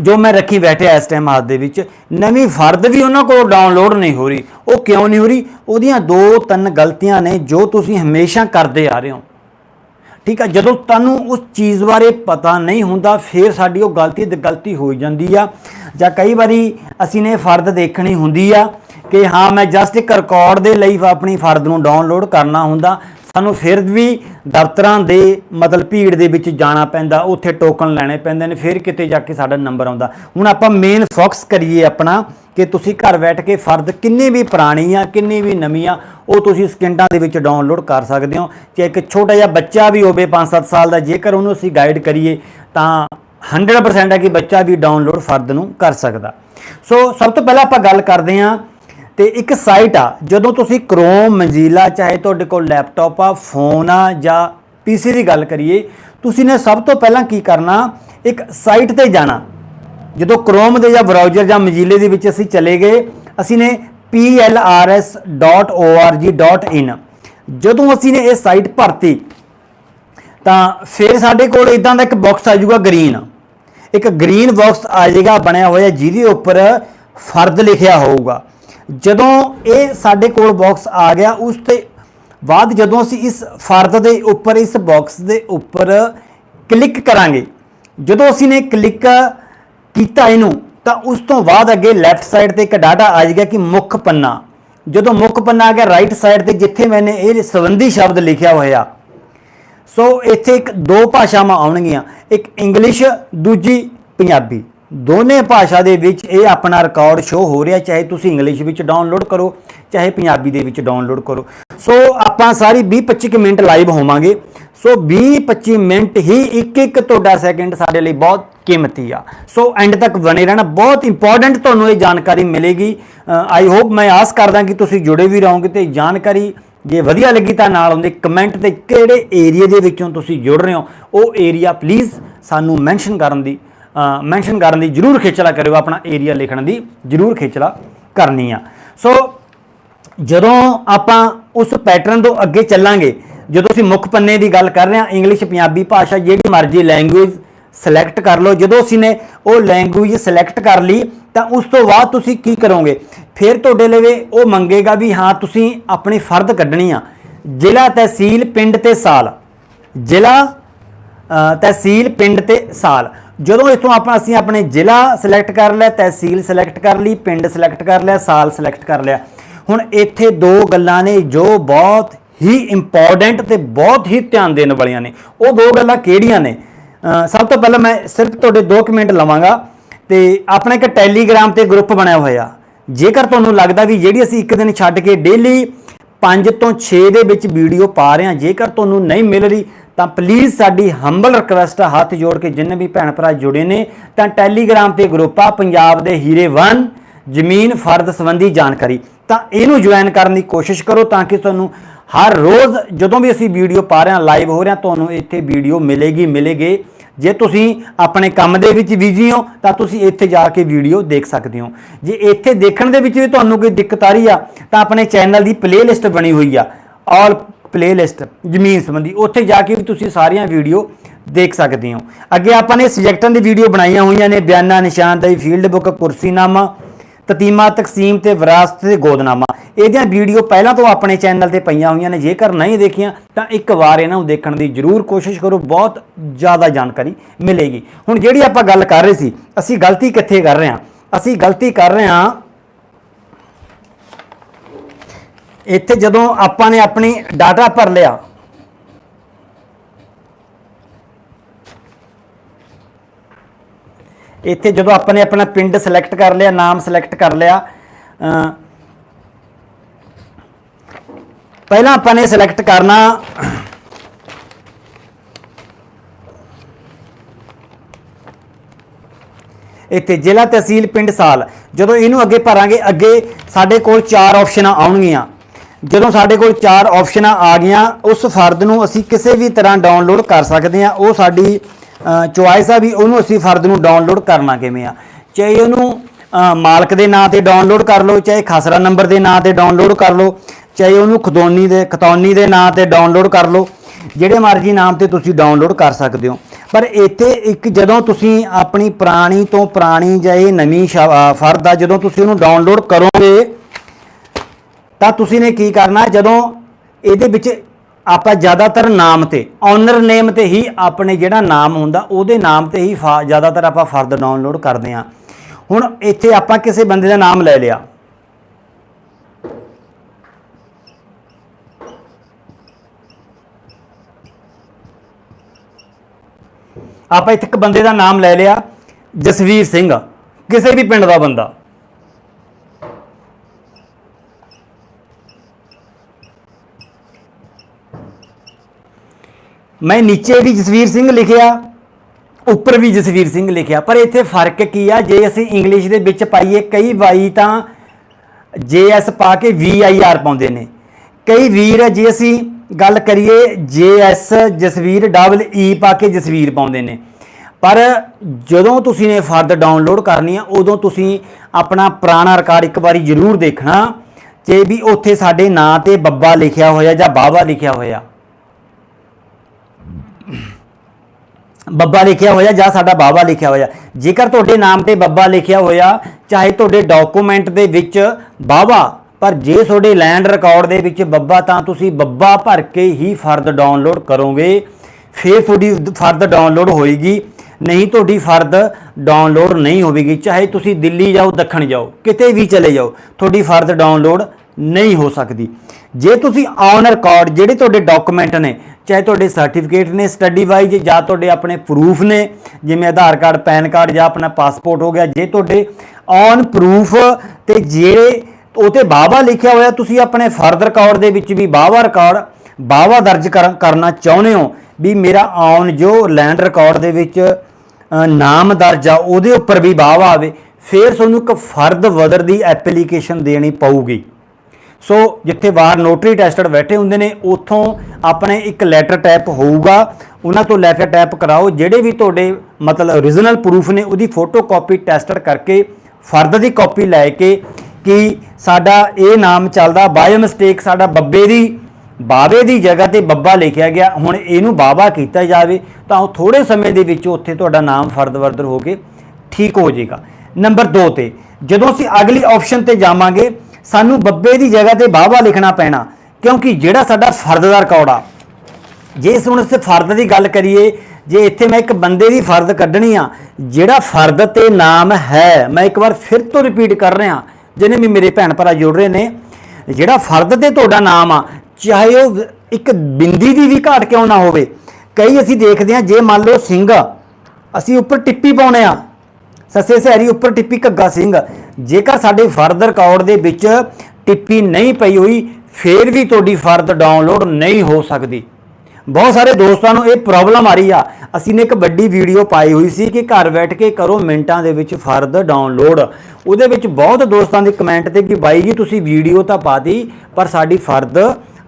ਜੋ ਮੈਂ ਰੱਖੀ ਬੈਠਿਆ ਇਸ ਟਾਈਮ ਹੱਥ ਦੇ ਵਿੱਚ, ਨਵੀਂ ਫਰਦ ਵੀ ਉਹਨਾਂ ਕੋਲ ਡਾਊਨਲੋਡ ਨਹੀਂ ਹੋ ਰਹੀ। ਉਹ ਕਿਉਂ ਨਹੀਂ ਹੋ ਰਹੀ? ਉਹਦੀਆਂ ਦੋ ਤਿੰਨ ਗਲਤੀਆਂ ਨੇ ਜੋ ਤੁਸੀਂ ਹਮੇਸ਼ਾ ਕਰਦੇ ਆ ਰਹੇ ਹੋ। ਠੀਕ ਆ, ਜਦੋਂ ਤੁਹਾਨੂੰ ਉਸ ਚੀਜ਼ ਬਾਰੇ ਪਤਾ ਨਹੀਂ ਹੁੰਦਾ, ਫਿਰ ਸਾਡੀ ਉਹ ਗਲਤੀ ਤੇ ਗਲਤੀ ਹੋ ਜਾਂਦੀ ਆ। ਜਾਂ ਕਈ ਵਾਰੀ ਅਸੀਂ ਨੇ ਫਰਦ ਦੇਖਣੀ ਹੁੰਦੀ ਆ ਕਿ ਹਾਂ, ਮੈਂ ਜਸਟ ਇੱਕ ਰਿਕਾਰਡ ਦੇ ਲਈ ਆਪਣੀ ਫਰਦ ਨੂੰ ਡਾਊਨਲੋਡ ਕਰਨਾ ਹੁੰਦਾ। ਸਾਨੂੰ ਫਿਰ ਵੀ ਦਫ਼ਤਰਾਂ ਦੇ ਮਤਲਬ ਭੀੜ ਦੇ ਵਿੱਚ ਜਾਣਾ ਪੈਂਦਾ, ਉੱਥੇ ਟੋਕਨ ਲੈਣੇ ਪੈਂਦੇ ਨੇ, ਫਿਰ ਕਿਤੇ ਜਾ ਕੇ ਸਾਡਾ ਨੰਬਰ ਆਉਂਦਾ। ਹੁਣ ਆਪਾਂ ਮੇਨ ਫੋਕਸ ਕਰੀਏ ਆਪਣਾ ਕਿ ਤੁਸੀਂ ਘਰ ਬੈਠ ਕੇ ਫਰਦ ਕਿੰਨੀ ਵੀ ਪੁਰਾਣੀ ਆ, ਕਿੰਨੀ ਵੀ ਨਵੀਂ ਆ, ਉਹ ਤੁਸੀਂ ਸਕਿੰਟਾਂ ਦੇ ਵਿੱਚ ਡਾਊਨਲੋਡ ਕਰ ਸਕਦੇ ਹੋ। ਕਿ ਇੱਕ ਛੋਟਾ ਜਿਹਾ ਬੱਚਾ ਵੀ ਹੋਵੇ 5-7 ਸਾਲ ਦਾ, ਜੇਕਰ ਉਹਨੂੰ ਅਸੀਂ ਗਾਈਡ ਕਰੀਏ, ਤਾਂ 100% ਹੈ ਕਿ ਬੱਚਾ ਵੀ ਡਾਊਨਲੋਡ ਫਰਦ ਨੂੰ ਕਰ ਸਕਦਾ। ਸੋ ਸਭ ਤੋਂ ਪਹਿਲਾਂ ਆਪਾਂ ਗੱਲ ਕਰਦੇ ਹਾਂ ਤੇ ਇੱਕ ਸਾਈਟ ਆ, ਜਦੋਂ ਤੁਸੀਂ ਕ੍ਰੋਮ ਮਜ਼ੀਲਾ ਚਾਹੇ ਤੁਹਾਡੇ ਕੋਲ ਲੈਪਟਾਪ ਆ ਫੋਨ ਆ ਜਾਂ ਪੀਸੀ ਦੀ ਗੱਲ ਕਰੀਏ, ਤੁਸੀਂ ਨੇ ਸਭ ਤੋਂ ਪਹਿਲਾਂ ਕੀ ਕਰਨਾ, ਇੱਕ ਸਾਈਟ ਤੇ ਜਾਣਾ। ਜਦੋਂ ਕ੍ਰੋਮ ਦੇ ਜਾਂ ਬਰਾਊਜ਼ਰ ਜਾਂ ਮਜ਼ੀਲੇ ਦੇ ਵਿੱਚ ਅਸੀਂ ਚਲੇ ਗਏ, ਅਸੀਂ ਨੇ plrs.org.in ਜਦੋਂ ਅਸੀਂ ਨੇ ਇਹ ਸਾਈਟ ਭਰਤੀ, ਤਾਂ ਫਿਰ ਸਾਡੇ ਕੋਲ ਇਦਾਂ ਦਾ ਇੱਕ ਬਾਕਸ ਆ ਜਾਊਗਾ ਗ੍ਰੀਨ ਇੱਕ ਗ੍ਰੀਨ ਬਾਕਸ ਆ ਜਾਏਗਾ, ਬਣਿਆ ਹੋਇਆ, ਜਿਹਦੇ ਉੱਪਰ ਫਰਦ ਲਿਖਿਆ ਹੋਊਗਾ। ਜਦੋਂ ਇਹ ਸਾਡੇ ਕੋਲ ਬਾਕਸ ਆ ਗਿਆ, ਉਸ ਤੇ ਬਾਅਦ ਜਦੋਂ ਅਸੀਂ ਇਸ ਫਰਦ ਦੇ ਉੱਪਰ, ਇਸ ਬਾਕਸ ਦੇ ਉੱਪਰ ਕਲਿੱਕ ਕਰਾਂਗੇ, ਜਦੋਂ ਅਸੀਂ ਨੇ ਕਲਿੱਕ ਕੀਤਾ ਇਹਨੂੰ, ਤਾਂ ਉਸ ਤੋਂ ਬਾਅਦ ਅੱਗੇ ਲੈਫਟ ਸਾਈਡ ਤੇ ਇੱਕ ਡਾਟਾ ਆ ਜਾਏਗਾ ਕਿ ਮੁੱਖ ਪੰਨਾ। ਜਦੋਂ ਮੁੱਖ ਪੰਨਾ ਆ ਗਿਆ ਰਾਈਟ ਸਾਈਡ ਤੇ ਜਿੱਥੇ ਮੈਨੇ ਇਹ ਸੰਬੰਧੀ ਸ਼ਬਦ ਲਿਖਿਆ ਹੋਇਆ। ਸੋ ਇੱਥੇ ਇੱਕ ਦੋ ਭਾਸ਼ਾਵਾਂ ਆਉਣਗੀਆਂ, ਇੱਕ ਇੰਗਲਿਸ਼ ਦੂਜੀ ਪੰਜਾਬੀ। ਦੋਨੇ ਭਾਸ਼ਾ ਦੇ ਵਿੱਚ ਇਹ ਆਪਣਾ ਰਿਕਾਰਡ ਸ਼ੋ ਹੋ ਰਿਹਾ, ਚਾਹੇ ਤੁਸੀਂ ਇੰਗਲਿਸ਼ ਵਿੱਚ ਡਾਊਨਲੋਡ ਕਰੋ, ਚਾਹੇ ਪੰਜਾਬੀ ਦੇ ਵਿੱਚ ਡਾਊਨਲੋਡ ਕਰੋ। ਸੋ ਆਪਾਂ ਸਾਰੀ 20-25 ਕੁ ਮਿੰਟ ਲਾਈਵ ਹੋਵਾਂਗੇ। ਸੋ 20-25 ਮਿੰਟ ਹੀ ਇੱਕ ਇੱਕ ਤੁਹਾਡਾ ਸੈਕਿੰਡ ਸਾਡੇ ਲਈ ਬਹੁਤ ਕੀਮਤੀ ਆ। ਸੋ ਐਂਡ ਤੱਕ ਬਣੇ ਰਹਿਣਾ ਬਹੁਤ ਇੰਪੋਰਟੈਂਟ ਤੁਹਾਨੂੰ ਇਹ ਜਾਣਕਾਰੀ ਮਿਲੇਗੀ। ਆਈ ਹੋਪ ਮੈਂ ਆਸ ਕਰਦਾ ਕਿ ਤੁਸੀਂ ਜੁੜੇ ਵੀ ਰਹੋਗੇ ਤੇ ਜਾਣਕਾਰੀ ਜੇ ਵਧੀਆ ਲੱਗੀ ਤਾਂ ਨਾਲ ਆਉਂਦੇ ਕਮੈਂਟ ਤੇ ਕਿਹੜੇ ਏਰੀਆ ਦੇ ਵਿੱਚੋਂ ਤੁਸੀਂ ਜੁੜ ਰਹੇ ਹੋ, ਉਹ ਏਰੀਆ ਪਲੀਜ਼ ਸਾਨੂੰ ਮੈਂਸ਼ਨ ਕਰਨ ਦੀ ਮੈਂਸ਼ਨ ਕਰਨ ਦੀ ਜਰੂਰ ਖੇਚਲਾ ਕਰਿਓ, ਆਪਣਾ ਏਰੀਆ ਲਿਖਣ ਦੀ ਜਰੂਰ ਖੇਚਲਾ ਕਰਨੀ ਆ। ਸੋ ਜਦੋਂ ਆਪਾਂ ਉਸ ਪੈਟਰਨ ਤੋਂ ਅੱਗੇ ਚੱਲਾਂਗੇ, ਜਦੋਂ ਅਸੀਂ ਮੁੱਖ ਪੰਨੇ ਦੀ ਗੱਲ ਕਰ ਰਹੇ ਹਾਂ ਇੰਗਲਿਸ਼ ਪੰਜਾਬੀ ਭਾਸ਼ਾ, ਜਿਹੜੀ ਮਰਜ਼ੀ ਲੈਂਗੁਏਜ ਸਿਲੈਕਟ ਕਰ ਲਓ, ਜਦੋਂ ਅਸੀਂ ਨੇ ਉਹ ਲੈਂਗੁਏਜ ਸਿਲੈਕਟ ਕਰ ਲਈ, ਤਾਂ ਉਸ ਤੋਂ ਬਾਅਦ ਤੁਸੀਂ ਕੀ ਕਰੋਗੇ? ਫਿਰ ਤੁਹਾਡੇ ਲਈ ਉਹ ਮੰਗੇਗਾ ਵੀ ਹਾਂ, ਤੁਸੀਂ ਆਪਣੀ ਫਰਦ ਕੱਢਣੀ ਆ। ਜ਼ਿਲ੍ਹਾ ਤਹਿਸੀਲ, ਪਿੰਡ ਤੇ ਸਾਲ। ਜ਼ਿਲ੍ਹਾ ਤਹਿਸੀਲ, ਪਿੰਡ ਤੇ ਸਾਲ। ਜਦੋਂ ਇਥੋਂ ਆਪਾਂ ਅਸੀਂ ਆਪਣੇ ਜ਼ਿਲ੍ਹਾ ਸਿਲੈਕਟ ਕਰ ਲਿਆ, ਤਹਿਸੀਲ ਸਿਲੈਕਟ ਕਰ ਲਈ, ਪਿੰਡ ਸਿਲੈਕਟ ਕਰ ਲਿਆ, ਸਾਲ ਸਿਲੈਕਟ ਕਰ ਲਿਆ। ਹੁਣ ਇੱਥੇ ਦੋ ਗੱਲਾਂ ਨੇ ਜੋ ਬਹੁਤ ਹੀ ਇੰਪੋਰਟੈਂਟ ਤੇ ਬਹੁਤ ਹੀ ਧਿਆਨ ਦੇਣ ਵਾਲੀਆਂ ਨੇ। ਉਹ ਦੋ ਗੱਲਾਂ ਕਿਹੜੀਆਂ ਨੇ? ਸਭ ਤੋਂ ਪਹਿਲਾਂ ਮੈਂ ਸਿਰਫ ਤੁਹਾਡੇ 2 ਮਿੰਟ ਲਵਾਂਗਾ ਤੇ ਆਪਣਾ ਇੱਕ ਟੈਲੀਗ੍ਰਾਮ ਤੇ ਗਰੁੱਪ ਬਣਿਆ ਹੋਇਆ। ਜੇਕਰ ਤੁਹਾਨੂੰ ਲੱਗਦਾ ਵੀ ਜਿਹੜੀ ਅਸੀਂ ਇੱਕ ਦਿਨ ਛੱਡ ਕੇ ਡੇਲੀ 5 ਤੋਂ 6 ਦੇ ਵਿੱਚ ਵੀਡੀਓ ਪਾ ਰਹੇ ਹਾਂ, ਜੇਕਰ ਤੁਹਾਨੂੰ ਨਹੀਂ ਮਿਲ ਰਹੀ ਤਾਂ ਪਲੀਜ਼ ਸਾਡੀ ਹੰਬਲ ਰਿਕਵੈਸਟ ਆ, ਹੱਥ ਜੋੜ ਕੇ ਜਿੰਨੇ ਵੀ ਭੈਣ ਭਰਾ ਜੁੜੇ ਨੇ, ਤਾਂ ਟੈਲੀਗ੍ਰਾਮ ਤੇ ਗਰੁੱਪ ਆ, ਪੰਜਾਬ ਦੇ ਹੀਰੇ 1 ਜ਼ਮੀਨ, ਫਰਦ ਸੰਬੰਧੀ ਜਾਣਕਾਰੀ। ਤਾਂ ਇਹਨੂੰ ਜੁਆਇਨ ਕਰਨ ਦੀ ਕੋਸ਼ਿਸ਼ ਕਰੋ ਤਾਂ ਕਿ ਤੁਹਾਨੂੰ ਹਰ ਰੋਜ਼ ਜਦੋਂ ਵੀ ਅਸੀਂ ਵੀਡੀਓ ਪਾ ਰਹੇ ਹਾਂ ਲਾਈਵ ਹੋ ਰਹੇ ਹਾਂ, ਤੁਹਾਨੂੰ ਇੱਥੇ ਵੀਡੀਓ ਮਿਲੇਗੀ ਮਿਲੇਗੀ। ਜੇ ਤੁਸੀਂ ਆਪਣੇ ਕੰਮ ਦੇ ਵਿੱਚ ਬਿਜ਼ੀ ਹੋ, ਤਾਂ ਤੁਸੀਂ ਇੱਥੇ ਜਾ ਕੇ ਵੀਡੀਓ ਦੇਖ ਸਕਦੇ ਹੋ। ਜੇ ਇੱਥੇ ਦੇਖਣ ਦੇ ਵਿੱਚ ਵੀ ਤੁਹਾਨੂੰ ਕੋਈ ਦਿੱਕਤ ਆ ਰਹੀ ਆ, ਤਾਂ ਆਪਣੇ ਚੈਨਲ ਦੀ ਪਲੇਲਿਸਟ ਬਣੀ ਹੋਈ ਆ। ਆਲ ਪਲੇਲਿਸਟ ਜ਼ਮੀਨ ਸੰਬੰਧੀ। ਉੱਥੇ ਜਾ ਕੇ ਵੀ ਤੁਸੀਂ ਸਾਰੀਆਂ ਵੀਡੀਓ ਦੇਖ ਸਕਦੇ ਹੋ। ਅੱਗੇ ਆਪਾਂ ਨੇ ਸਬਜੈਕਟਾਂ ਦੀ ਵੀਡੀਓ ਬਣਾਈਆਂ ਹੋਈਆਂ ਨੇ। ਬਿਆਨਾ ਨਿਸ਼ਾਨਦਾਈ ਫੀਲਡ ਬੁੱਕ ਕੁਰਸੀਨਾਮਾ, ਤਤੀਮਾ, ਤਕਸੀਮ ਤੇ ਵਿਰਾਸਤ ਤੇ ਗੋਦਨਾਮਾ। ਇਹਦੀਆਂ ਵੀਡੀਓ ਪਹਿਲਾਂ ਤੋਂ ਆਪਣੇ ਚੈਨਲ ਤੇ ਪਈਆਂ ਹੋਈਆਂ ਨੇ। ਜੇਕਰ ਨਹੀਂ ਦੇਖੀਆਂ, ਤਾਂ ਇੱਕ ਵਾਰ ਇਹਨਾਂ ਨੂੰ ਦੇਖਣ ਦੀ ਜਰੂਰ ਕੋਸ਼ਿਸ਼ ਕਰੋ। ਬਹੁਤ ਜ਼ਿਆਦਾ ਜਾਣਕਾਰੀ ਮਿਲੇਗੀ। ਹੁਣ ਜਿਹੜੀ ਆਪਾਂ ਗੱਲ ਕਰ ਰਹੇ ਸੀ, ਅਸੀਂ ਗਲਤੀ ਕਿੱਥੇ ਕਰ ਰਹੇ ਹਾਂ? ਅਸੀਂ ਗਲਤੀ ਕਰ ਰਹੇ ਹਾਂ ਇੱਥੇ ਜਦੋਂ ਆਪਾਂ ਨੇ ਆਪਣੀ ਡਾਟਾ ਭਰ ਲਿਆ, ਇੱਥੇ ਜਦੋਂ ਆਪਾਂ ਨੇ ਆਪਣਾ ਪਿੰਡ ਸਿਲੈਕਟ ਕਰ ਲਿਆ, ਨਾਮ ਸਿਲੈਕਟ ਕਰ ਲਿਆ ਪਹਿਲਾਂ ਆਪਾਂ ਨੇ ਸਿਲੈਕਟ ਕਰਨਾ ਇੱਥੇ ਜ਼ਿਲ੍ਹਾ ਤਹਿਸੀਲ ਪਿੰਡ ਸਾਲ। ਜਦੋਂ ਇਹਨੂੰ ਅੱਗੇ ਭਰਾਂਗੇ, ਅੱਗੇ ਸਾਡੇ ਕੋਲ ਚਾਰ ਆਪਸ਼ਨਾਂ ਆਉਣਗੀਆਂ। ਜਦੋਂ ਸਾਡੇ ਕੋਲ ਚਾਰ ਆਪਸ਼ਨਾਂ ਆ ਗਈਆਂ, ਉਸ ਫਰਦ ਨੂੰ ਅਸੀਂ ਕਿਸੇ ਵੀ ਤਰ੍ਹਾਂ ਡਾਊਨਲੋਡ ਕਰ ਸਕਦੇ ਹਾਂ। ਉਹ ਸਾਡੀ ਚੁਆਇਸ ਆ ਵੀ ਉਹਨੂੰ ਅਸੀਂ ਫਰਦ ਨੂੰ ਡਾਊਨਲੋਡ ਕਰਨਾ ਕਿਵੇਂ ਆ। ਚਾਹੇ ਉਹਨੂੰ ਮਾਲਕ ਦੇ ਨਾਂ ਤੇ ਡਾਊਨਲੋਡ ਕਰ ਲਓ, ਚਾਹੇ ਖਸਰਾ ਨੰਬਰ ਦੇ ਨਾਂ ਤੇ ਡਾਊਨਲੋਡ ਕਰ ਲਓ, ਚਾਹੇ ਉਹਨੂੰ ਖਤੌਨੀ ਦੇ ਖਤੌਨੀ ਦੇ ਨਾਂ ਤੇ ਡਾਊਨਲੋਡ ਕਰ ਲਓ, ਜਿਹੜੇ ਮਰਜ਼ੀ ਨਾਮ ਤੇ ਤੁਸੀਂ ਡਾਊਨਲੋਡ ਕਰ ਸਕਦੇ ਹੋ। ਪਰ ਇੱਥੇ ਇੱਕ ਜਦੋਂ ਤੁਸੀਂ ਆਪਣੀ ਪੁਰਾਣੀ ਤੋਂ ਪੁਰਾਣੀ ਜਾਂ ਇਹ ਨਵੀਂ ਸ਼ਾ- ਫਰਦ ਆ, ਜਦੋਂ ਤੁਸੀਂ ਉਹਨੂੰ ਡਾਊਨਲੋਡ ਕਰੋਗੇ ਤਾਂ ਤੁਸੀਂ ਨੇ ਕੀ ਕਰਨਾ, ਜਦੋਂ ਇਹਦੇ ਵਿੱਚ ਆਪਾਂ ਜ਼ਿਆਦਾਤਰ ਨਾਮ ਤੇ ਓਨਰ ਨੇਮ ਤੇ ਹੀ ਆਪਣੇ ਜਿਹੜਾ ਨਾਮ ਹੁੰਦਾ, ਉਹਦੇ ਨਾਮ ਤੇ ਹੀ ਫਾ- ਜ਼ਿਆਦਾਤਰ ਆਪਾਂ ਫਰਦ ਡਾਊਨਲੋਡ ਕਰਦੇ ਹਾਂ। ਹੁਣ ਇੱਥੇ ਆਪਾਂ ਕਿਸੇ ਬੰਦੇ ਦਾ ਨਾਮ ਲੈ ਲਿਆ। ਆਪਾਂ ਇੱਥੇ ਇੱਕ ਬੰਦੇ ਦਾ ਨਾਮ ਲੈ ਲਿਆ, ਜਸਵੀਰ ਸਿੰਘ, ਕਿਸੇ ਵੀ ਪਿੰਡ ਦਾ ਬੰਦਾ। ਮੈਂ ਨੀਚੇ ਵੀ ਜਸਵੀਰ ਸਿੰਘ ਲਿਖਿਆ, ਉੱਪਰ ਵੀ ਜਸਵੀਰ ਸਿੰਘ ਲਿਖਿਆ। ਪਰ ਇੱਥੇ ਫ਼ਰਕ ਕੀ ਆ? ਜੇ ਅਸੀਂ ਇੰਗਲਿਸ਼ ਦੇ ਵਿੱਚ ਪਾਈਏ, ਕਈ ਵਾਈ ਤਾਂ ਜੇਐਸ ਪਾ ਕੇ ਵੀਆਈਆਰ ਪਾਉਂਦੇ ਨੇ। ਕਈ ਵੀਰ, ਜੇ ਅਸੀਂ ਗੱਲ ਕਰੀਏ J S Jasvir double E e ਪਾ ਕੇ ਜਸਵੀਰ ਪਾਉਂਦੇ ਨੇ। ਪਰ ਜਦੋਂ ਤੁਸੀਂ ਇਹ ਫਰਦ ਡਾਊਨਲੋਡ ਕਰਨੀ ਆ, ਉਦੋਂ ਤੁਸੀਂ ਆਪਣਾ ਪੁਰਾਣਾ ਰਿਕਾਰਡ ਇੱਕ ਵਾਰੀ ਜ਼ਰੂਰ ਦੇਖਣਾ, ਜੇ ਵੀ ਉੱਥੇ ਸਾਡੇ ਨਾਂ ਤੇ ਬੱਬਾ ਲਿਖਿਆ ਹੋਇਆ ਜਾਂ ਬਾਬਾ ਲਿਖਿਆ ਹੋਇਆ। ਬੱਬਾ ਲਿਖਿਆ ਹੋਇਆ ਜਾਂ ਸਾਡਾ ਬਾਬਾ ਲਿਖਿਆ ਹੋਇਆ। ਜੇਕਰ ਤੁਹਾਡੇ ਨਾਮ ਤੇ ਬੱਬਾ ਲਿਖਿਆ ਹੋਇਆ, ਚਾਹੇ ਤੁਹਾਡੇ ਡਾਕੂਮੈਂਟ ਦੇ ਵਿੱਚ ਬਾਬਾ, ਪਰ ਜੇ ਤੁਹਾਡੇ ਲੈਂਡ ਰਿਕਾਰਡ ਦੇ ਵਿੱਚ ਬੱਬਾ, ਤਾਂ ਤੁਸੀਂ ਬੱਬਾ ਭਰ ਕੇ ਹੀ ਫਰਦ ਡਾਊਨਲੋਡ ਕਰੋਗੇ। ਫਿਰ ਤੁਹਾਡੀ ਫਰਦ ਡਾਊਨਲੋਡ ਹੋਏਗੀ। ਨਹੀਂ, ਤੁਹਾਡੀ ਫਰਦ ਡਾਊਨਲੋਡ ਨਹੀਂ ਹੋਵੇਗੀ। ਚਾਹੇ ਤੁਸੀਂ ਦਿੱਲੀ ਜਾਓ, ਦੱਖਣ ਜਾਓ, ਕਿਤੇ ਵੀ ਚਲੇ ਜਾਓ, ਤੁਹਾਡੀ ਫਰਦ ਡਾਊਨਲੋਡ ਨਹੀਂ ਹੋ ਸਕਦੀ। ਜੇ ਤੁਸੀਂ ਔਨ ਰਿਕਾਰਡ ਜਿਹੜੇ ਤੁਹਾਡੇ ਡਾਕੂਮੈਂਟ ਨੇ ਚਾਹੇ ਤੁਹਾਡੇ ਸਰਟੀਫਿਕੇਟ ਨੇ ਸਟੱਡੀ ਵਾਈਜ਼ ਜਾਂ ਤੁਹਾਡੇ ਆਪਣੇ ਪ੍ਰੂਫ ਨੇ, ਜਿਵੇਂ ਆਧਾਰ ਕਾਰਡ, ਪੈਨ ਕਾਰਡ ਜਾਂ ਆਪਣਾ ਪਾਸਪੋਰਟ ਹੋ ਗਿਆ, ਜੇ ਤੁਹਾਡੇ ਔਨ ਪ੍ਰੂਫ ਤੇ ਜਿਹੜੇ ਉਤੇ ਬਾਵਾ ਲਿਖਿਆ ਹੋਇਆ, ਤੁਸੀਂ ਆਪਣੇ ਫਰਦ ਰਿਕਾਰਡ ਦੇ ਵਿੱਚ ਵੀ ਬਾਵਾ ਰਿਕਾਰਡ ਬਾਵਾ ਦਰਜ ਕਰ- ਕਰਨਾ ਚਾਹੁੰਦੇ ਹੋ ਵੀ ਮੇਰਾ ਔਨ ਜੋ ਲੈਂਡ ਰਿਕਾਰਡ ਦੇ ਵਿੱਚ ਨਾਮ ਦਰਜ ਆ, ਉਹਦੇ ਉੱਪਰ ਵੀ ਬਾਵਾ ਆਵੇ, ਫਿਰ ਤੁਹਾਨੂੰ ਇੱਕ ਫਰਦ ਵਦਰ ਦੀ ਐਪਲੀਕੇਸ਼ਨ ਦੇਣੀ ਪਊਗੀ। ਸੋ ਜਿੱਥੇ ਵਾਰ ਨੋਟਰੀ ਟੈਸਟਡ ਬੈਠੇ ਹੁੰਦੇ ਨੇ, ਉੱਥੋਂ ਆਪਣੇ ਇੱਕ ਲੈਟਰ ਟਾਈਪ ਹੋਊਗਾ। ਉਹਨਾਂ ਤੋਂ ਲੈਟਰ ਟਾਈਪ ਕਰਾਓ, ਜਿਹੜੇ ਵੀ ਤੁਹਾਡੇ ਮਤਲਬ origignal ਪ੍ਰੂਫ ਨੇ, ਉਹਦੀ ਫੋਟੋ ਕਾਪੀ ਟੈਸਟਡ ਕਰਕੇ, ਫਰਦ ਦੀ ਕਾਪੀ ਲੈ ਕੇ ਕਿ ਸਾਡਾ ਇਹ ਨਾਮ ਚੱਲਦਾ ਬਾਈ ਮਿਸਟੇਕ ਸਾਡਾ ਬੱਬੇ ਦੀ, ਬਾਵੇ ਦੀ ਜਗ੍ਹਾ ਤੇ ਬੱਬਾ ਲਿਖਿਆ ਗਿਆ। ਹੁਣ ਇਹਨੂੰ ਬਾਬਾ ਕੀਤਾ ਜਾਵੇ, ਤਾਂ ਉਹ ਥੋੜੇ ਸਮੇਂ ਦੇ ਵਿੱਚ ਉੱਥੇ ਤੁਹਾਡਾ ਨਾਮ ਫਰਦ ਵਰਦਰ ਹੋ ਕੇ ਠੀਕ ਹੋ ਜਾਏਗਾ। ਨੰਬਰ 2 ਤੇ, ਜਦੋਂ ਅਸੀਂ ਅਗਲੀ ਆਪਸ਼ਨ ਤੇ ਜਾਵਾਂਗੇ ਸਾਨੂੰ ਬੱਬੇ ਦੀ ਜਗ੍ਹਾ ਤੇ ਬਾਬਾ ਲਿਖਣਾ ਪੈਣਾ, ਕਿਉਂਕਿ ਜਿਹੜਾ ਸਾਡਾ ਫਰਦ ਦਾ ਰਿਕਾਰਡ ਆ। ਜੇ ਹੁਣ ਅਸੀਂ ਫਰਦ ਦੀ ਗੱਲ ਕਰੀਏ, ਜੇ ਇੱਥੇ ਮੈਂ ਇੱਕ ਬੰਦੇ ਦੀ ਫਰਦ ਕੱਢਣੀ ਆ, ਜਿਹੜਾ ਫਰਦ ਤੇ ਨਾਮ ਹੈ, ਮੈਂ ਇੱਕ ਵਾਰ ਫਿਰ ਤੋਂ ਰਿਪੀਟ ਕਰ ਰਿਹਾ, ਜਿਹਨੇ ਵੀ ਮੇਰੇ ਭੈਣ ਭਰਾ ਜੁੜ ਰਹੇ ਨੇ, ਜਿਹੜਾ ਫਰਦ ਤੇ ਤੁਹਾਡਾ ਨਾਮ ਆ, ਚਾਹੇ ਉਹ ਇੱਕ ਬਿੰਦੀ ਦੀ ਵੀ ਘਾਟ ਕਿਉਂ ਨਾ ਹੋਵੇ, ਕਈ ਅਸੀਂ ਦੇਖਦੇ ਹਾਂ, ਜੇ ਮੰਨ ਲਓ ਸਿੰਘ, ਅਸੀਂ ਉੱਪਰ ਟਿੱਪੀ ਪਾਉਣੇ ਆ ਸੱਸੇ ਸਹਿਰੀ ਉੱਪਰ ਟਿੱਪੀ ਘੱਗਾ ਸਿੰਘ। ਜੇਕਰ ਸਾਡੇ ਫਰਦ ਰਿਕਾਰਡ ਦੇ ਵਿੱਚ ਟਿੱਪੀ ਨਹੀਂ ਪਈ ਹੋਈ, ਫੇਰ ਵੀ ਤੁਹਾਡੀ ਫਰਦ ਡਾਊਨਲੋਡ ਨਹੀਂ ਹੋ ਸਕਦੀ। ਬਹੁਤ ਸਾਰੇ ਦੋਸਤਾਂ ਨੂੰ ਇਹ ਪ੍ਰੋਬਲਮ ਆ ਰਹੀ ਆ। ਅਸੀਂ ਨੇ ਇੱਕ ਵੱਡੀ ਵੀਡੀਓ ਪਾਈ ਹੋਈ ਸੀ ਕਿ ਘਰ ਬੈਠ ਕੇ ਕਰੋ ਮਿੰਟਾਂ ਦੇ ਵਿੱਚ ਫਰਦ ਡਾਊਨਲੋਡ ਉਹਦੇ ਵਿੱਚ ਬਹੁਤ ਦੋਸਤਾਂ ਦੇ ਕਮੈਂਟ ਤੇ ਕਿ ਬਾਈ ਜੀ ਤੁਸੀਂ ਵੀਡੀਓ ਤਾਂ ਪਾਤੀ, ਪਰ ਸਾਡੀ ਫਰਦ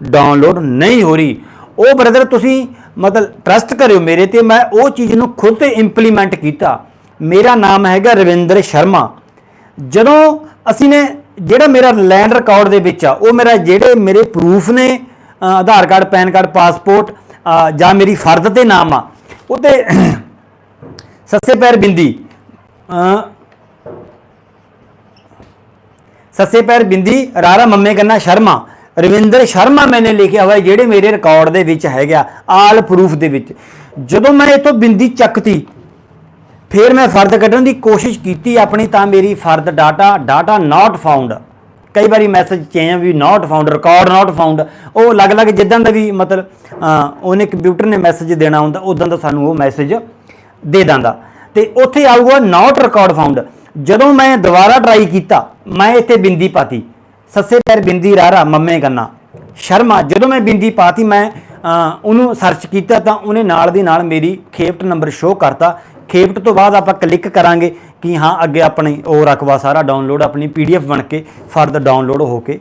ਡਾਊਨਲੋਡ ਨਹੀਂ ਹੋ ਰਹੀ। ਉਹ ਬ੍ਰਦਰ ਤੁਸੀਂ ਮਤਲਬ ਟਰਸਟ ਕਰਿਓ ਮੇਰੇ ਤੇ, ਮੈਂ ਉਹ ਚੀਜ਼ ਨੂੰ ਖੁਦ ਇੰਪਲੀਮੈਂਟ ਕੀਤਾ। ਮੇਰਾ ਨਾਮ ਹੈਗਾ ਰਵਿੰਦਰ ਸ਼ਰਮਾ। ਜਦੋਂ ਅਸੀਂ ਨੇ ਜਿਹੜਾ ਮੇਰਾ ਲੈਂਡ ਰਿਕਾਰਡ ਦੇ ਵਿੱਚ ਆ, ਉਹ ਮੇਰਾ ਜਿਹੜੇ ਮੇਰੇ ਪ੍ਰੂਫ ਨੇ Aadhaar card, pan card, passport ਜਾਂ ਮੇਰੀ ਫਰਦ ਤੇ ਨਾਮ ਆ ਉਹਤੇ ਸੱਸੇ ਪੈਰ ਬਿੰਦੀ ਸੱਸੇ ਪੈਰ ਬਿੰਦੀ, ਰਾਰਾ ਮੰਮੇ ਕੰਨਾ ਸ਼ਰਮਾ, ਰਵਿੰਦਰ ਸ਼ਰਮਾ ਮੈਨੇ ਲਿਖਿਆ ਹੋਇਆ ਜਿਹੜੇ ਮੇਰੇ ਰਿਕਾਰਡ ਦੇ ਵਿੱਚ ਹੈਗਾ ਆਲ ਪ੍ਰੂਫ ਦੇ ਵਿੱਚ। ਜਦੋਂ ਮੈਂ ਇਥੋਂ ਬਿੰਦੀ ਚੱਕਤੀ ਫਿਰ ਮੈਂ ਫਰਦ ਕੱਢਣ ਦੀ ਕੋਸ਼ਿਸ਼ ਕੀਤੀ ਆਪਣੀ ਤਾਂ ਮੇਰੀ ਫਰਦ ਡਾਟਾ ਡਾਟਾ ਨਾਟ ਫਾਊਂਡ ਕਈ ਵਾਰੀ message change we not found record not found ਉਹ ਅਲੱਗ-ਅਲੱਗ ਜਿੱਦਾਂ ਦਾ ਵੀ ਮਤਲਬ ਉਹਨੇ ਕੰਪਿਊਟਰ ਨੇ ਮੈਸੇਜ ਦੇਣਾ ਹੁੰਦਾ ਉਦਾਂ ਦਾ ਸਾਨੂੰ ਉਹ ਮੈਸੇਜ ਦੇ ਦਿੰਦਾ। ਤੇ ਉੱਥੇ ਆਊਗਾ ਨਾਟ ਰਿਕਾਰਡ ਫਾਊਂਡ ਜਦੋਂ ਮੈਂ ਦੁਬਾਰਾ ਟਰਾਈ ਕੀਤਾ, ਮੈਂ ਇੱਥੇ ਬਿੰਦੀ ਪਾਤੀ। ਸੱਸੇ ਪੈਰ ਬਿੰਦੀ ਰਾਰਾ ਮੰਮੇ ਕੰਨਾ। ਸ਼ਰਮਾ, ਜਦੋਂ ਮੈਂ ਬਿੰਦੀ ਪਾਤੀ, ਮੈਂ ਉਹਨੂੰ ਸਰਚ ਕੀਤਾ ਤਾਂ ਉਹਨੇ ਨਾਲ ਦੀ ਨਾਲ ਮੇਰੀ ਖੇਪਟ ਨੰਬਰ ਸ਼ੋ ਕਰਤਾ ਖੇਪਟ ਤੋਂ ਬਾਅਦ ਆਪਾਂ ਕਲਿੱਕ ਕਰਾਂਗੇ ਕਿ ਹਾਂ, ਅੱਗੇ ਆਪਣੀ ਉਹ ਰਕਬਾ ਸਾਰਾ ਡਾਊਨਲੋਡ ਆਪਣੀ ਪੀਡੀਐਫ ਬਣ ਕੇ ਫਰਦ ਡਾਊਨਲੋਡ ਹੋ ਕੇ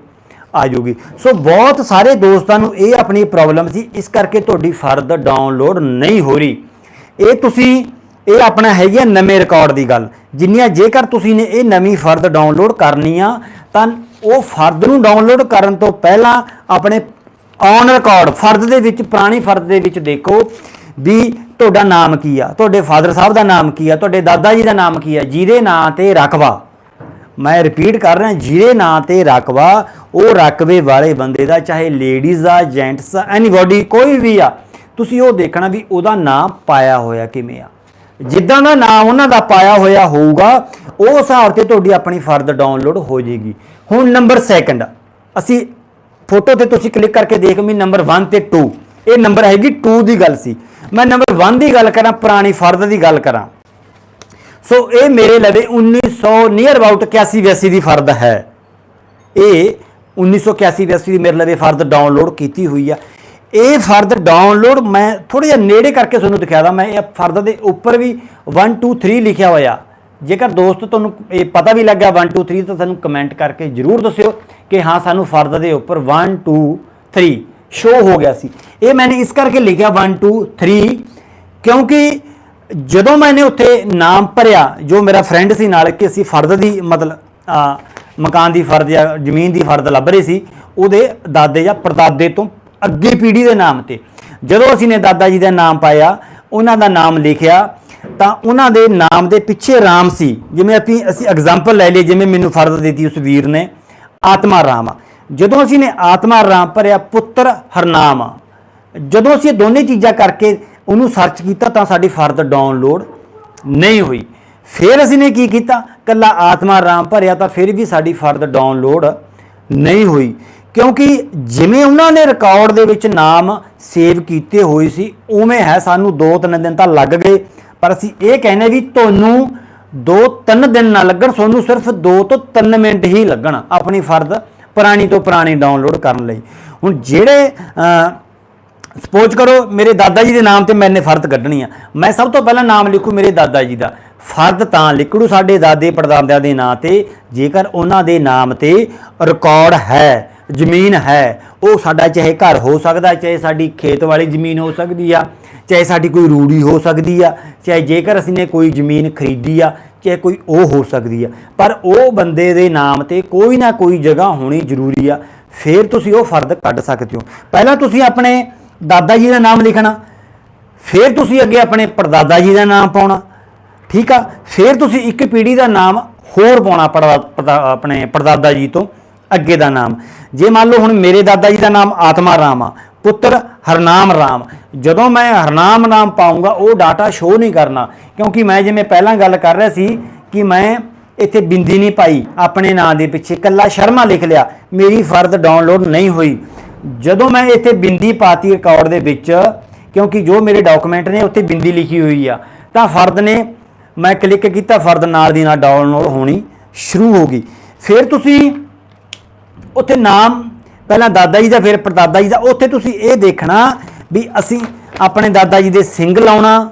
ਆ ਜੂਗੀ ਸੋ ਬਹੁਤ ਸਾਰੇ ਦੋਸਤਾਂ ਨੂੰ ਇਹ ਆਪਣੀ ਪ੍ਰੋਬਲਮ ਸੀ, ਇਸ ਕਰਕੇ ਤੁਹਾਡੀ ਫਰਦ ਡਾਊਨਲੋਡ ਨਹੀਂ ਹੋ ਰਹੀ। ਇਹ ਤੁਸੀਂ, ਇਹ ਆਪਣਾ ਹੈਗੀ ਆ ਨਵੇਂ ਰਿਕਾਰਡ ਦੀ ਗੱਲ। ਜਿੰਨੀਆਂ ਜੇਕਰ ਤੁਸੀਂ ਨੇ ਇਹ ਨਵੀਂ ਫਰਦ ਡਾਊਨਲੋਡ ਕਰਨੀ ਆ, ਤਾਂ ਉਹ ਫਰਦ ਨੂੰ ਡਾਊਨਲੋਡ ਕਰਨ ਤੋਂ ਪਹਿਲਾਂ ਆਪਣੇ ਔਨ ਰਿਕਾਰਡ ਫਰਦ ਦੇ ਵਿੱਚ, ਪੁਰਾਣੀ ਫਰਦ ਦੇ ਵਿੱਚ ਦੇਖੋ ਵੀ ਤੁਹਾਡਾ ਨਾਮ ਕੀ ਆ? ਤੁਹਾਡੇ ਫਾਦਰ ਸਾਹਿਬ ਦਾ ਨਾਮ ਕੀ ਆ? ਤੁਹਾਡੇ ਦਾਦਾ ਜੀ ਦਾ ਨਾਮ ਕੀ ਆ? ਜਿਹਦੇ ਨਾਂ ਤੇ ਰਕਬਾ ਮੈਂ ਰਿਪੀਟ ਕਰ ਰਿਹਾ ਜਿਹਦੇ ਨਾਂ ਤੇ ਰਕਬਾ ਉਹ ਰਕਬੇ ਵਾਲੇ ਬੰਦੇ ਦਾ, ਚਾਹੇ ਲੇਡੀਜ਼ ਆ ਜੈਂਟਸ ਆ ਐਨੀਬਾਡੀ ਕੋਈ ਵੀ ਆ, ਤੁਸੀਂ ਉਹ ਦੇਖਣਾ ਵੀ ਉਹਦਾ ਨਾਂ ਪਾਇਆ ਹੋਇਆ ਕਿਵੇਂ ਆ। ਜਿੱਦਾਂ ਦਾ ਨਾਂ ਉਹਨਾਂ ਦਾ ਪਾਇਆ ਹੋਇਆ ਹੋਊਗਾ, ਉਹ ਹਿਸਾਬ ਤੇ ਤੁਹਾਡੀ ਆਪਣੀ ਫਰਦ ਡਾਊਨਲੋਡ ਹੋ ਜਾਏਗੀ ਹੁਣ ਨੰਬਰ ਸੈਕੰਡ ਅਸੀਂ ਫੋਟੋ ਤੇ ਤੁਸੀਂ ਕਲਿੱਕ ਕਰਕੇ ਦੇਖ ਵੀ ਨੰਬਰ 1 ਤੇ 2 ਇਹ ਨੰਬਰ ਹੈਗੀ 2 ਦੀ ਗੱਲ ਸੀ। ਮੈਂ ਨੰਬਰ 1 ਦੀ ਗੱਲ ਕਰਾਂ, ਪੁਰਾਣੀ ਫਰਦ ਦੀ ਗੱਲ ਕਰਾਂ। ਸੋ ਇਹ ਮੇਰੇ ਲਵੇ 1900 ਨੀਅਰ ਅਬਾਊਟ 81 82 ਦੀ ਫਰਦ ਹੈ। ਇਹ 1981 82 ਦੀ ਮੇਰੇ ਲਵੇ ਫਰਦ ਡਾਊਨਲੋਡ ਕੀਤੀ ਹੋਈ ਆ। ਇਹ ਫਰਦ ਡਾਊਨਲੋਡ ਮੈਂ ਥੋੜਾ ਜਿਹਾ ਨੇੜੇ ਕਰਕੇ ਤੁਹਾਨੂੰ ਦਿਖਾਦਾ ਮੈਂ ਇਹ ਫਰਦ ਦੇ ਉੱਪਰ ਵੀ 1 2 3 ਲਿਖਿਆ ਹੋਇਆ। ਜੇਕਰ ਦੋਸਤ ਤੁਹਾਨੂੰ ਇਹ ਪਤਾ ਵੀ ਲੱਗਾ 1 2 3 ਤਾਂ ਸਾਨੂੰ ਕਮੈਂਟ ਕਰਕੇ ਜਰੂਰ ਦੱਸਿਓ ਕਿ ਹਾਂ, ਸਾਨੂੰ ਫਰਦ ਦੇ ਉੱਪਰ 1 2 3 ਸ਼ੋ ਹੋ ਗਿਆ ਸੀ। ਇਹ ਮੈਨੇ ਇਸ ਕਰਕੇ ਲਿਖਿਆ 1 2 3 ਕਿਉਂਕਿ ਜਦੋਂ ਮੈंने ਉੱਥੇ ਨਾਮ ਭਰਿਆ, ਜੋ ਮੇਰਾ ਫਰੈਂਡ ਸੀ ਨਾਲ, ਕਿ ਅਸੀਂ ਫਰਦ ਦੀ ਮਤਲਬ ਮਕਾਨ ਦੀ ਫਰਦ ਜਾਂ ਜ਼ਮੀਨ ਦੀ ਫਰਦ ਲੱਭ ਰਹੇ ਸੀ, ਉਹਦੇ ਦਾਦੇ ਜਾਂ ਪੜਦਾਦੇ ਤੋਂ ਅੱਗੇ ਪੀੜ੍ਹੀ ਦੇ ਨਾਮ ਤੇ। ਜਦੋਂ ਅਸੀਂ ਨੇ ਦਾਦਾ ਜੀ ਦਾ ਨਾਮ ਪਾਇਆ, ਉਹਨਾਂ ਦਾ ਨਾਮ ਲਿਖਿਆ, ਤਾਂ ਉਹਨਾਂ ਦੇ ਨਾਮ ਦੇ ਪਿੱਛੇ ਰਾਮ ਸੀ। ਜਿਵੇਂ ਅਸੀਂ ਅਸੀਂ ਐਗਜ਼ਾਮਪਲ ਲੈ ਲਈਏ, ਜਿਵੇਂ ਮੈਨੂੰ ਫਰਦ ਦਿੱਤੀ ਉਸ ਵੀਰ ਨੇ, ਆਤਮਾ ਰਾਮ ਆ। ਜਦੋਂ ਅਸੀਂ ਨੇ ਆਤਮਾ ਰਾਮ ਭਰਿਆ ਪੁੱਤਰ ਹਰਨਾਮ, ਜਦੋਂ ਅਸੀਂ ਇਹ ਦੋਨੇ ਚੀਜ਼ਾਂ ਕਰਕੇ ਉਹਨੂੰ ਸਰਚ ਕੀਤਾ ਤਾਂ ਸਾਡੀ ਫਰਦ ਡਾਊਨਲੋਡ ਨਹੀਂ ਹੋਈ। ਫਿਰ ਅਸੀਂ ਨੇ ਕੀ ਕੀਤਾ? ਕੱਲਾ ਆਤਮਾ ਰਾਮ ਭਰਿਆ ਤਾਂ ਫਿਰ ਵੀ ਸਾਡੀ ਫਰਦ ਡਾਊਨਲੋਡ ਨਹੀਂ ਹੋਈ। ਕਿਉਂਕਿ ਜਿਵੇਂ ਉਹਨਾਂ ਨੇ ਰਿਕਾਰਡ ਦੇ ਵਿੱਚ ਨਾਮ ਸੇਵ ਕੀਤੇ ਹੋਏ ਸੀ, ਉਵੇਂ ਹੈ ਸਾਨੂੰ 2-3 ਦਿਨ ਤਾਂ ਲੱਗ ਗਏ। ਪਰ ਅਸੀਂ ਇਹ ਕਹਿੰਦੇ ਵੀ ਤੁਹਾਨੂੰ 2-3 ਦਿਨ ਨਾ ਲੱਗਣ, ਤੁਹਾਨੂੰ ਸਿਰਫ 2 ਤੋਂ 3 ਮਿੰਟ ਹੀ ਲੱਗਣ ਆਪਣੀ ਫਰਦ ਪੁਰਾਣੀ ਤੋਂ ਪੁਰਾਣੀ ਡਾਊਨਲੋਡ ਕਰਨ ਲਈ। ਹੁਣ ਜਿਹੜੇ ਅਹ, ਸਪੋਜ਼ ਕਰੋ ਮੇਰੇ ਦਾਦਾ ਜੀ ਦੇ ਨਾਮ ਤੇ ਮੈਨੇ ਫਰਦ ਕੱਢਣੀ ਆ। ਮੈਂ ਸਭ ਤੋਂ ਪਹਿਲਾਂ ਨਾਮ ਲਿਖੂ ਮੇਰੇ ਦਾਦਾ ਜੀ ਦਾ। ਫਰਦ ਤਾਂ ਲਿਖੜੂ ਸਾਡੇ ਦਾਦੇ ਪੜਦਾਦਿਆਂ ਦੇ ਨਾਂ ਤੇ ਜੇਕਰ ਉਹਨਾਂ ਦੇ ਨਾਮ ਤੇ ਰਿਕਾਰਡ ਹੈ ਜ਼ਮੀਨ ਹੈ ਉਹ ਸਾਡਾ ਚਾਹੇ ਘਰ ਹੋ ਸਕਦਾ ਚਾਹੇ ਸਾਡੀ ਖੇਤ ਵਾਲੀ ਜ਼ਮੀਨ ਹੋ ਸਕਦੀ ਆ ਚਾਹੇ ਸਾਡੀ ਕੋਈ ਰੂੜੀ ਹੋ ਸਕਦੀ ਆ ਚਾਹੇ ਜੇਕਰ ਅਸੀਂ ਨੇ ਕੋਈ ਜ਼ਮੀਨ ਖਰੀਦੀ ਆ ਚਾਹੇ ਕੋਈ ਉਹ ਹੋ ਸਕਦੀ ਆ। ਪਰ ਉਹ ਬੰਦੇ ਦੇ ਨਾਮ ਤੇ ਕੋਈ ਨਾ ਕੋਈ ਜਗ੍ਹਾ ਹੋਣੀ ਜ਼ਰੂਰੀ ਆ। ਫਿਰ ਤੁਸੀਂ ਉਹ ਫਰਦ ਕੱਢ ਸਕਦੇ ਹੋ। ਪਹਿਲਾਂ ਤੁਸੀਂ ਆਪਣੇ ਦਾਦਾ ਜੀ ਦਾ ਨਾਮ ਲਿਖਣਾ। ਫਿਰ ਤੁਸੀਂ ਅੱਗੇ ਆਪਣੇ ਪੜਦਾਦਾ ਜੀ ਦਾ ਨਾਮ ਪਾਉਣਾ। ਠੀਕ ਆ? ਫਿਰ ਤੁਸੀਂ ਇੱਕ ਪੀੜ੍ਹੀ ਦਾ ਨਾਮ ਹੋਰ ਪਾਉਣਾ ਪੜਦਾ- ਪੜਦਾ- ਆਪਣੇ ਪੜਦਾਦਾ ਜੀ ਤੋਂ ਅੱਗੇ ਦਾ ਨਾਮ। ਜੇ ਮੰਨ ਲਓ ਹੁਣ ਮੇਰੇ ਦਾਦਾ ਜੀ ਦਾ ਨਾਮ ਆਤਮਾ ਰਾਮ ਆ। ਪੁੱਤਰ ਹਰਨਾਮ ਰਾਮ। ਜਦੋਂ ਮੈਂ ਹਰਨਾਮ ਨਾਮ ਪਾਉਂਗਾ, ਉਹ ਡਾਟਾ ਸ਼ੋ ਨਹੀਂ ਕਰਨਾ। ਕਿਉਂਕਿ ਮੈਂ ਜਿਵੇਂ ਪਹਿਲਾਂ ਗੱਲ ਕਰ ਰਿਹਾ ਸੀ ਕਿ ਮੈਂ ਇੱਥੇ ਬਿੰਦੀ ਨਹੀਂ ਪਾਈ, ਆਪਣੇ ਨਾਂ ਦੇ ਪਿੱਛੇ ਕੱਲਾ ਸ਼ਰਮਾ ਲਿਖ ਲਿਆ। ਮੇਰੀ ਫਰਦ ਡਾਊਨਲੋਡ ਨਹੀਂ ਹੋਈ। ਜਦੋਂ ਮੈਂ ਇੱਥੇ ਬਿੰਦੀ ਪਾਤੀ ਰਿਕਾਰਡ ਦੇ ਵਿੱਚ, ਕਿਉਂਕਿ ਜੋ ਮੇਰੇ ਡਾਕੂਮੈਂਟ ਨੇ ਉੱਥੇ ਬਿੰਦੀ ਲਿਖੀ ਹੋਈ ਆ, ਤਾਂ ਫਰਦ ਨੇ ਮੈਂ ਕਲਿੱਕ ਕੀਤਾ ਫਰਦ ਨਾਲ ਦੀ ਨਾਲ ਡਾਊਨਲੋਡ ਹੋਣੀ ਸ਼ੁਰੂ ਹੋ ਗਈ। ਫਿਰ ਤੁਸੀਂ ਉੱਥੇ ਨਾਮ ਪਹਿਲਾਂ ਦਾਦਾ ਜੀ ਦਾ, ਫਿਰ ਪੜਦਾਦਾ ਜੀ ਦਾ। ਉੱਥੇ ਤੁਸੀਂ ਇਹ ਦੇਖਣਾ ਵੀ ਅਸੀਂ ਆਪਣੇ ਦਾਦਾ ਜੀ ਦੇ ਸਿੰਘ ਲਾਉਣਾ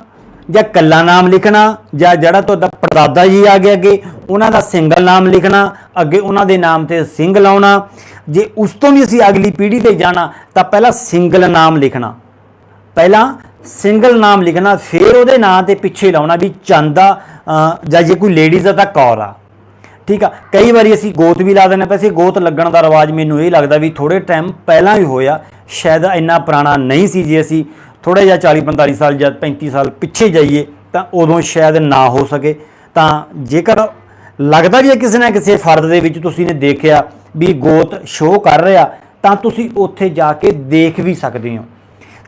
ਜਾਂ ਕੱਲਾ ਨਾਮ ਲਿਖਣਾ ਜਾਂ ਜਿਹੜਾ ਤੁਹਾਡਾ ਪੜਦਾਦਾ ਜੀ ਆ ਗਿਆ ਅੱਗੇ, ਉਹਨਾਂ ਦਾ ਸਿੰਗਲ ਨਾਮ ਲਿਖਣਾ, ਅੱਗੇ ਉਹਨਾਂ ਦੇ ਨਾਮ ਤੇ ਸਿੰਘ ਲਾਉਣਾ। ਜੇ ਉਸ ਤੋਂ ਵੀ ਅਸੀਂ ਅਗਲੀ ਪੀੜ੍ਹੀ ਤੇ ਜਾਣਾ, ਤਾਂ ਪਹਿਲਾਂ ਸਿੰਗਲ ਨਾਮ ਲਿਖਣਾ। ਪਹਿਲਾਂ ਸਿੰਗਲ ਨਾਮ ਲਿਖਣਾ, ਫਿਰ ਉਹਦੇ ਨਾਂ ਤੇ ਪਿੱਛੇ ਲਾਉਣਾ ਵੀ ਚੰਦਾ ਜਾਂ ਜੇ ਕੋਈ ਲੇਡੀਜ਼ ਆ ਤਾਂ ਕੌਰ ਆ। ਠੀਕ ਆ, ਕਈ ਵਾਰੀ ਅਸੀਂ ਗੋਤ ਵੀ ਲਾ ਦਿੰਦੇ ਪੈਸੇ ਗੋਤ ਲੱਗਣ ਦਾ ਰਿਵਾਜ ਮੈਨੂੰ ਇਹ ਲੱਗਦਾ ਵੀ ਥੋੜੇ ਟਾਈਮ ਪਹਿਲਾਂ ਹੀ ਹੋਇਆ, ਸ਼ਾਇਦ ਇੰਨਾ ਪੁਰਾਣਾ ਨਹੀਂ ਸੀ ਜੇ ਅਸੀਂ ਥੋੜਾ ਜਿਹਾ 40 45 ਸਾਲ ਜਾਂ 35 ਸਾਲ ਪਿੱਛੇ ਜਾਈਏ, ਤਾਂ ਉਦੋਂ ਸ਼ਾਇਦ ਨਾ ਹੋ ਸਕੇ। ਤਾਂ ਜੇਕਰ ਲੱਗਦਾ ਵੀ ਹੈ ਕਿਸੇ ਨਾ ਕਿਸੇ ਫਰਦ ਦੇ ਵਿੱਚ ਤੁਸੀਂ ਨੇ ਦੇਖਿਆ ਵੀ ਗੋਤ ਸ਼ੋਅ ਕਰ ਰਿਹਾ, ਤਾਂ ਤੁਸੀਂ ਉੱਥੇ ਜਾ ਕੇ ਦੇਖ ਵੀ ਸਕਦੇ ਹੋ।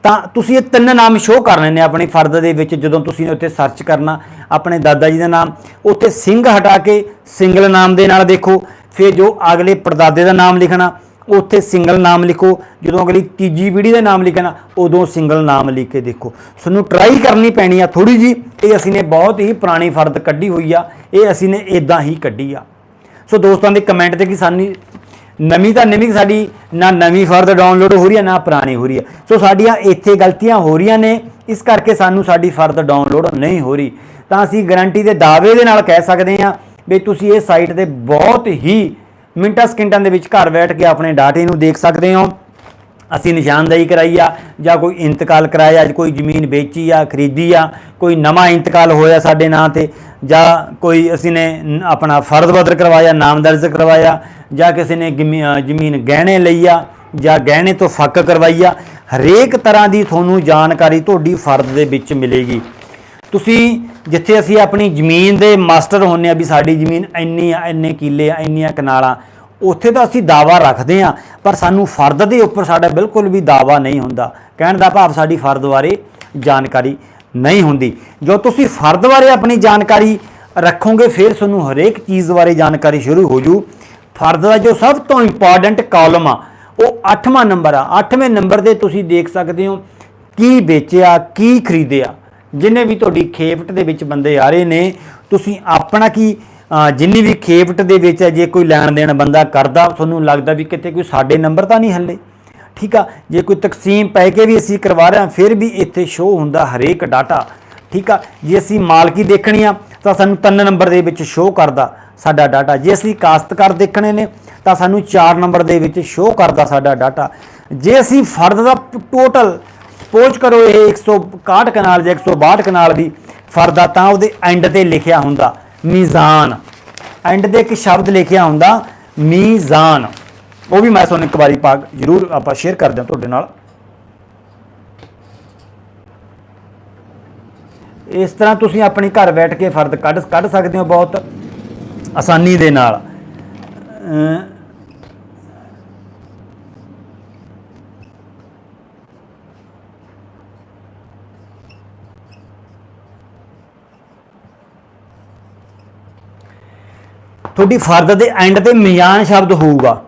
ਤਾਂ ਤੁਸੀਂ ਇਹ ਤਿੰਨ ਨਾਮ ਸ਼ੋਅ ਕਰ ਨੇ ਆਪਣੀ ਫਰਦ ਦੇ ਵਿੱਚ, ਜਦੋਂ ਤੁਸੀਂ ਉੱਥੇ ਸਰਚ ਕਰਨਾ, ਆਪਣੇ ਦਾਦਾ ਜੀ ਦਾ ਨਾਮ। ਉੱਥੇ ਸਿੰਘ ਹਟਾ ਕੇ ਸਿੰਗਲ ਨਾਮ ਦੇ ਨਾਲ ਦੇਖੋ, ਫਿਰ ਜੋ ਅਗਲੇ ਪੜਦਾਦੇ ਦਾ ਨਾਮ ਲਿਖਣਾ, ਉੱਥੇ ਸਿੰਗਲ ਨਾਮ ਲਿਖੋ, ਜਦੋਂ ਅਗਲੀ ਤੀਜੀ ਪੀੜ੍ਹੀ ਦਾ ਨਾਮ ਲਿਖਣਾ, ਉਦੋਂ ਸਿੰਗਲ ਨਾਮ ਲਿਖ ਕੇ ਦੇਖੋ। ਤੁਹਾਨੂੰ ਟਰਾਈ ਕਰਨੀ ਪੈਣੀ ਆ ਥੋੜੀ ਜੀ ਇਹ ਅਸੀਂ ਨੇ ਬਹੁਤ ਹੀ ਪੁਰਾਣੀ ਫਰਦ ਕੱਢੀ ਹੋਈ ਆ, ਇਹ ਅਸੀਂ ਨੇ ਇਦਾਂ ਹੀ ਕੱਢੀ ਆ। ਸੋ ਦੋਸਤਾਂ ਦੇ ਕਮੈਂਟ ਤੇ ਕਿ ਸਾਨੂੰ ਨਵੀਂ ਤਾਂ ਨਵੀਂ ਸਾਡੀ ਨਾ ਨਵੀਂ ਫਰਦ ਡਾਊਨਲੋਡ ਹੋ ਰਹੀ ਹੈ, ਨਾ ਪੁਰਾਣੀ ਹੋ ਰਹੀ ਹੈ। ਸੋ ਸਾਡੀਆਂ ਇੱਥੇ ਗਲਤੀਆਂ ਹੋ ਰਹੀਆਂ ਨੇ, ਇਸ ਕਰਕੇ ਸਾਨੂੰ ਸਾਡੀ ਫਰਦ ਡਾਊਨਲੋਡ ਨਹੀਂ ਹੋ ਰਹੀ। ਤਾਂ ਅਸੀਂ ਗਾਰੰਟੀ ਦੇ ਦਾਅਵੇ ਦੇ ਨਾਲ ਕਹਿ ਸਕਦੇ ਹਾਂ ਵੀ ਤੁਸੀਂ ਇਹ ਸਾਈਟ ਦੇ ਬਹੁਤ ਹੀ ਮਿੰਟਾਂ ਸਕਿੰਟਾਂ ਦੇ ਵਿੱਚ ਘਰ ਬੈਠ ਕੇ ਆਪਣੇ ਡਾਟੇ ਨੂੰ ਦੇਖ ਸਕਦੇ ਹੋ। ਅਸੀਂ ਨਿਸ਼ਾਨਦੇਹੀ ਕਰਾਈ ਆ, ਜਾਂ ਕੋਈ ਇੰਤਕਾਲ ਕਰਾਇਆ, ਜਾਂ ਕੋਈ ਜ਼ਮੀਨ ਵੇਚੀ ਆ, ਖਰੀਦੀ ਆ, ਕੋਈ ਨਵਾਂ ਇੰਤਕਾਲ ਹੋਇਆ ਸਾਡੇ ਨਾਂ ਤੇ, ਜਾਂ ਕੋਈ ਅਸੀਂ ਨੇ ਆਪਣਾ ਫਰਜ਼ ਬਦਲ ਕਰਵਾਇਆ, ਨਾਮ ਦਰਜ ਕਰਵਾਇਆ, ਜਾਂ ਕਿਸੇ ਨੇ ਗਿਮੀ- ਜ਼ਮੀਨ ਗਹਿਣੇ ਲਈ ਆ, ਜਾਂ ਗਹਿਣੇ ਤੋਂ ਫੱਕ ਕਰਵਾਈ ਆ, ਹਰੇਕ ਤਰ੍ਹਾਂ ਦੀ ਤੁਹਾਨੂੰ ਜਾਣਕਾਰੀ ਤੁਹਾਡੀ ਫਰਜ਼ ਦੇ ਵਿੱਚ ਮਿਲੇਗੀ। ਤੁਸੀਂ ਜਿੱਥੇ ਅਸੀਂ ਆਪਣੀ ਜ਼ਮੀਨ ਦੇ ਮਾਸਟਰ ਹੁੰਨੇ ਆ ਵੀ ਸਾਡੀ ਜ਼ਮੀਨ ਇੰਨੀ ਆ, ਇੰਨੇ ਕਿੱਲੇ ਆ, ਇੰਨੀਆਂ ਕਨਾਲਾਂ ਉੱਥੇ ਤਾਂ ਅਸੀਂ ਦਾਵਾ ਰੱਖਦੇ ਹਾਂ, ਪਰ ਸਾਨੂੰ ਫਰਦ ਦੇ ਉੱਪਰ ਸਾਡਾ ਬਿਲਕੁਲ ਵੀ ਦਾਵਾ ਨਹੀਂ ਹੁੰਦਾ। ਕਹਿਣ ਦਾ ਭਾਵ ਸਾਡੀ ਫਰਦ ਬਾਰੇ ਜਾਣਕਾਰੀ ਨਹੀਂ ਹੁੰਦੀ। ਜੋ ਤੁਸੀਂ ਫਰਦ ਬਾਰੇ ਆਪਣੀ ਜਾਣਕਾਰੀ ਰੱਖੋਗੇ, ਫਿਰ ਤੁਹਾਨੂੰ ਹਰੇਕ ਚੀਜ਼ ਬਾਰੇ ਜਾਣਕਾਰੀ ਸ਼ੁਰੂ ਹੋ ਜੂ। ਫਰਦ ਦਾ ਜੋ ਸਭ ਤੋਂ ਇੰਪੋਰਟੈਂਟ ਕਾਲਮ ਆ, ਉਹ 8ਵਾਂ ਨੰਬਰ ਆ। 8ਵੇਂ ਨੰਬਰ ਤੇ ਤੁਸੀਂ ਦੇਖ ਸਕਦੇ ਹੋ ਕੀ ਵੇਚਿਆ, ਕੀ ਖਰੀਦਿਆ। ਜਿੰਨੇ ਵੀ ਤੁਹਾਡੀ ਖੇਪਟ ਦੇ ਵਿੱਚ ਬੰਦੇ ਆ ਰਹੇ ਨੇ, ਤੁਸੀਂ ਆਪਣਾ ਕੀ ਜਿੰਨੀ ਵੀ ਖੇਪਟ ਦੇ ਵਿੱਚ ਹੈ, ਜੇ ਕੋਈ ਲੈਣ ਦੇਣ ਬੰਦਾ ਕਰਦਾ ਤੁਹਾਨੂੰ ਲੱਗਦਾ ਵੀ ਕਿਤੇ ਕੋਈ ਸਾਡੇ ਨੰਬਰ ਤਾਂ ਨਹੀਂ ਹੱਲੇ। ਠੀਕ ਆ? ਜੇ ਕੋਈ ਤਕਸੀਮ ਪੈ ਕੇ ਵੀ ਅਸੀਂ ਕਰਵਾ ਰਹੇ ਹਾਂ ਫਿਰ ਵੀ ਇੱਥੇ ਸ਼ੋ ਹੁੰਦਾ ਹਰੇਕ ਡਾਟਾ ਠੀਕ ਆ? ਜੇ ਅਸੀਂ ਮਾਲਕੀ ਦੇਖਣੀ ਆ ਤਾਂ ਸਾਨੂੰ ਤਿੰਨ ਨੰਬਰ ਦੇ ਵਿੱਚ ਸ਼ੋ ਕਰਦਾ ਸਾਡਾ ਡਾਟਾ ਜੇ ਅਸੀਂ ਕਾਸ਼ਤਕਾਰ ਦੇਖਣੇ ਨੇ ਤਾਂ ਸਾਨੂੰ 4 ਨੰਬਰ ਦੇ ਵਿੱਚ ਸ਼ੋ ਕਰਦਾ ਸਾਡਾ ਡਾਟਾ ਜੇ ਅਸੀਂ ਫਰਦ ਦਾ ਟੋਟਲ ਸਪੋਜ਼ ਕਰੋ ਇਹ 161 ਕਨਾਲ ਜਾਂ 162 ਕਨਾਲ ਦੀ ਫਰਦ ਆ ਤਾਂ ਉਹਦੇ ਐਂਡ ਤੇ ਲਿਖਿਆ ਹੁੰਦਾ। ਮੀਜ਼ਾਨ। ਐਂਡ ਦੇ ਇੱਕ ਸ਼ਬਦ ਲਿਖਿਆ ਹੁੰਦਾ ਮੀਜ਼ਾਨ। ਉਹ ਵੀ ਮੈਂ ਤੁਹਾਨੂੰ ਇੱਕ ਵਾਰੀ ਪਾ ਜ਼ਰੂਰ ਆਪਾਂ ਸ਼ੇਅਰ ਕਰਦੇ ਹਾਂ ਤੁਹਾਡੇ ਨਾਲ। ਇਸ ਤਰ੍ਹਾਂ ਤੁਸੀਂ ਆਪਣੇ ਘਰ ਬੈਠ ਕੇ ਫਰਦ ਕੱਢ ਕੱਢ ਸਕਦੇ ਹੋ ਬਹੁਤ ਆਸਾਨੀ ਦੇ ਨਾਲ। ਤੁਹਾਡੀ ਫਰਦ ਦੇ ਐਂਡ ਤੇ ਮਿਜ਼ਾਨ ਸ਼ਬਦ ਹੋਊਗਾ।